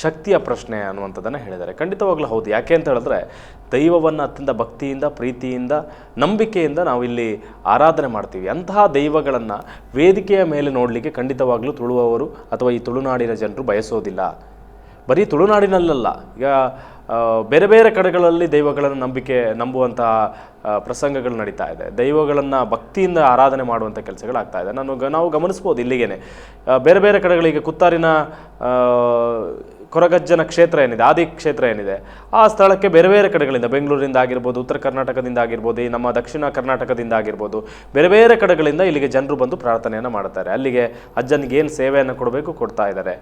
ಶಕ್ತಿಯ ಪ್ರಶ್ನೆ ಅನ್ನುವಂಥದ್ದನ್ನು ಹೇಳಿದ್ದಾರೆ. ಖಂಡಿತವಾಗ್ಲೂ ಹೌದು. ಯಾಕೆ ಅಂತ ಹೇಳಿದ್ರೆ, ದೈವವನ್ನು ಅತ್ಯಂತ ಭಕ್ತಿಯಿಂದ, ಪ್ರೀತಿಯಿಂದ, ನಂಬಿಕೆಯಿಂದ ನಾವು ಇಲ್ಲಿ ಆರಾಧನೆ ಮಾಡ್ತೀವಿ. ಅಂತಹ ದೈವಗಳನ್ನು ವೇದಿಕೆಯ ಮೇಲೆ ನೋಡಲಿಕ್ಕೆ ಖಂಡಿತವಾಗ್ಲೂ ತುಳುವವರು ಅಥವಾ ಈ ತುಳುನಾಡಿನ ಜನರು ಬಯಸೋದಿಲ್ಲ. ಬರೀ ತುಳುನಾಡಿನಲ್ಲಲ್ಲ, ಈಗ ಬೇರೆ ಬೇರೆ ಕಡೆಗಳಲ್ಲಿ ದೈವಗಳನ್ನು ನಂಬಿಕೆ, ನಂಬುವಂತಹ ಪ್ರಸಂಗಗಳು ನಡೀತಾ ಇದೆ. ದೈವಗಳನ್ನು ಭಕ್ತಿಯಿಂದ ಆರಾಧನೆ ಮಾಡುವಂಥ ಕೆಲಸಗಳಾಗ್ತಾ ಇದೆ. ನಾನು ನಾವು ಗಮನಿಸ್ಬೋದು ಇಲ್ಲಿಗೇನೆ. ಬೇರೆ ಬೇರೆ ಕಡೆಗಳಿಗೆ, ಕುತ್ತಾರಿನ ಕೊರಗಜ್ಜನ ಕ್ಷೇತ್ರ ಏನಿದೆ, ಆದಿ ಕ್ಷೇತ್ರ ಏನಿದೆ, ಆ ಸ್ಥಳಕ್ಕೆ ಬೇರೆ ಬೇರೆ ಕಡೆಗಳಿಂದ, ಬೆಂಗಳೂರಿಂದ ಆಗಿರ್ಬೋದು, ಉತ್ತರ ಕರ್ನಾಟಕದಿಂದ ಆಗಿರ್ಬೋದು, ಈ ನಮ್ಮ ದಕ್ಷಿಣ ಕರ್ನಾಟಕದಿಂದ ಆಗಿರ್ಬೋದು, ಬೇರೆ ಬೇರೆ ಕಡೆಗಳಿಂದ ಇಲ್ಲಿಗೆ ಜನರು ಬಂದು ಪ್ರಾರ್ಥನೆಯನ್ನು ಮಾಡ್ತಾರೆ ಅಲ್ಲಿಗೆ ಅಜ್ಜನಿಗೆ ಏನು ಸೇವೆಯನ್ನು ಕೊಡಬೇಕು ಕೊಡ್ತಾ ಇದ್ದಾರೆ.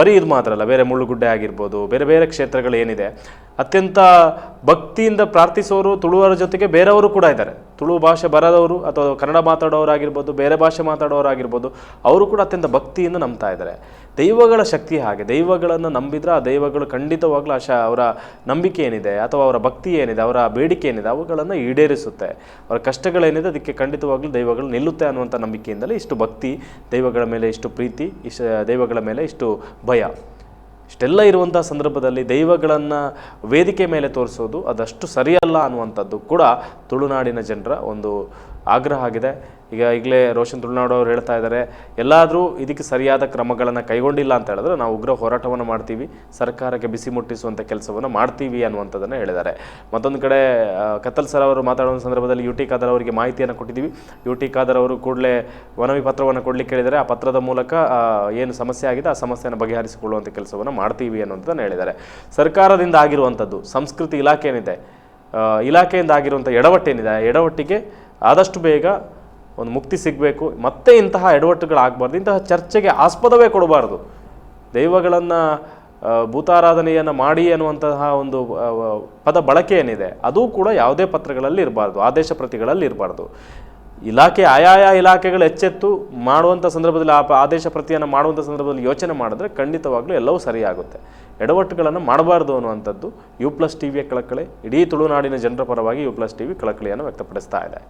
ಬರೀ ಇದು ಮಾತ್ರ ಅಲ್ಲ, ಬೇರೆ ಮುಳ್ಳುಗುಡ್ಡೆ ಆಗಿರ್ಬೋದು, ಬೇರೆ ಬೇರೆ ಕ್ಷೇತ್ರಗಳು ಏನಿದೆ, ಅತ್ಯಂತ ಭಕ್ತಿಯಿಂದ ಪ್ರಾರ್ಥಿಸೋರು, ತುಳುವರ ಜೊತೆಗೆ ಬೇರೆಯವರು ಕೂಡ ಇದ್ದಾರೆ. ತುಳು ಭಾಷೆ ಬರದವರು ಅಥವಾ ಕನ್ನಡ ಮಾತಾಡೋರಾಗಿರ್ಬೋದು, ಬೇರೆ ಭಾಷೆ ಮಾತಾಡೋರಾಗಿರ್ಬೋದು, ಅವರು ಕೂಡ ಅತ್ಯಂತ ಭಕ್ತಿಯಿಂದ ನಂಬ್ತಾ ಇದ್ದಾರೆ. ದೈವಗಳ ಶಕ್ತಿ ಹಾಗೆ, ದೈವಗಳನ್ನು ನಂಬಿದ್ರೆ ಆ ದೈವಗಳು ಖಂಡಿತವಾಗ್ಲೂ ಆ ಅವರ ನಂಬಿಕೆ ಏನಿದೆ ಅಥವಾ ಅವರ ಭಕ್ತಿ ಏನಿದೆ, ಅವರ ಬೇಡಿಕೆ ಏನಿದೆ, ಅವುಗಳನ್ನು ಈಡೇರಿಸುತ್ತೆ. ಅವರ ಕಷ್ಟಗಳೇನಿದೆ, ಅದಕ್ಕೆ ಖಂಡಿತವಾಗ್ಲೂ ದೈವಗಳು ನಿಲ್ಲುತ್ತೆ ಅನ್ನುವಂಥ ನಂಬಿಕೆಯಿಂದಲೇ ಇಷ್ಟು ಭಕ್ತಿ, ದೈವಗಳ ಮೇಲೆ ಇಷ್ಟು ಪ್ರೀತಿ ಇಷ್ಟ ದೈವಗಳ ಮೇಲೆ ಇಷ್ಟು ಭಯ. ಇಷ್ಟೆಲ್ಲ ಇರುವಂಥ ಸಂದರ್ಭದಲ್ಲಿ ದೈವಗಳನ್ನು ವೇದಿಕೆ ಮೇಲೆ ತೋರಿಸೋದು ಅದಷ್ಟು ಸರಿಯಲ್ಲ ಅನ್ನುವಂಥದ್ದು ಕೂಡ ತುಳುನಾಡಿನ ಜನರ ಒಂದು ಆಗ್ರಹ ಆಗಿದೆ. ಈಗ ಈಗಲೇ ರೋಷನ್ ತುಳುನಾಡು ಅವರು ಹೇಳ್ತಾ ಇದ್ದಾರೆ, ಎಲ್ಲಾದರೂ ಇದಕ್ಕೆ ಸರಿಯಾದ ಕ್ರಮಗಳನ್ನು ಕೈಗೊಂಡಿಲ್ಲ ಅಂತ ಹೇಳಿದ್ರೆ ನಾವು ಉಗ್ರ ಹೋರಾಟವನ್ನು ಮಾಡ್ತೀವಿ, ಸರ್ಕಾರಕ್ಕೆ ಬಿಸಿ ಮುಟ್ಟಿಸುವಂಥ ಕೆಲಸವನ್ನು ಮಾಡ್ತೀವಿ ಅನ್ನುವಂಥದ್ದನ್ನು ಹೇಳಿದ್ದಾರೆ. ಮತ್ತೊಂದು ಕಡೆ ಕತ್ತಲ್ ಸರ್ ಅವರು ಮಾತಾಡುವ ಸಂದರ್ಭದಲ್ಲಿ ಯು ಟಿ ಖಾದರ್ ಅವರಿಗೆ ಮಾಹಿತಿಯನ್ನು ಕೊಟ್ಟಿದ್ದೀವಿ. ಯು ಟಿ ಖಾದರ್ ಅವರು ಕೂಡಲೇ ಮನವಿ ಪತ್ರವನ್ನು ಕೊಡಲಿಕ್ಕೆ ಹೇಳಿದರೆ ಆ ಪತ್ರದ ಮೂಲಕ ಏನು ಸಮಸ್ಯೆ ಆಗಿದೆ ಆ ಸಮಸ್ಯೆಯನ್ನು ಬಗೆಹರಿಸಿಕೊಳ್ಳುವಂಥ ಕೆಲಸವನ್ನು ಮಾಡ್ತೀವಿ ಅನ್ನುವಂಥದ್ದನ್ನು ಹೇಳಿದ್ದಾರೆ. ಸರ್ಕಾರದಿಂದ ಆಗಿರುವಂಥದ್ದು, ಸಂಸ್ಕೃತಿ ಇಲಾಖೆ ಏನಿದೆ ಇಲಾಖೆಯಿಂದ ಆಗಿರುವಂಥ ಎಡವಟ್ಟೇನಿದೆ, ಆ ಎಡವಟ್ಟಿಗೆ ಆದಷ್ಟು ಬೇಗ ಒಂದು ಮುಕ್ತಿ ಸಿಗಬೇಕು. ಮತ್ತೆ ಇಂತಹ ಎಡವಟ್ಟುಗಳಾಗಬಾರ್ದು. ಇಂತಹ ಚರ್ಚೆಗೆ ಆಸ್ಪದವೇ ಕೊಡಬಾರ್ದು. ದೈವಗಳನ್ನು ಭೂತಾರಾಧನೆಯನ್ನು ಮಾಡಿ ಅನ್ನುವಂತಹ ಒಂದು ಪದ ಬಳಕೆ ಏನಿದೆ, ಅದು ಕೂಡ ಯಾವುದೇ ಪತ್ರಗಳಲ್ಲಿ ಇರಬಾರ್ದು, ಆದೇಶ ಪ್ರತಿಗಳಲ್ಲಿ ಇರಬಾರ್ದು. ಇಲಾಖೆ, ಆಯಾಯ ಇಲಾಖೆಗಳು ಎಚ್ಚೆತ್ತು ಮಾಡುವಂಥ ಸಂದರ್ಭದಲ್ಲಿ, ಆ ಆದೇಶ ಪ್ರತಿಯನ್ನು ಮಾಡುವಂಥ ಸಂದರ್ಭದಲ್ಲಿ ಯೋಚನೆ ಮಾಡಿದ್ರೆ ಖಂಡಿತವಾಗ್ಲೂ ಎಲ್ಲವೂ ಸರಿಯಾಗುತ್ತೆ. ಎಡವಟ್ಟುಗಳನ್ನು ಮಾಡಬಾರ್ದು ಅನ್ನುವಂಥದ್ದು ಯು ಪ್ಲಸ್ ಟಿ ವಿಯ ಕಳಕಳಿ. ಇಡೀ ತುಳುನಾಡಿನ ಜನರ ಪರವಾಗಿ ಯು ಪ್ಲಸ್ ಟಿ ವಿ ಕಳಕಳಿಯನ್ನು ವ್ಯಕ್ತಪಡಿಸ್ತಾ ಇದೆ.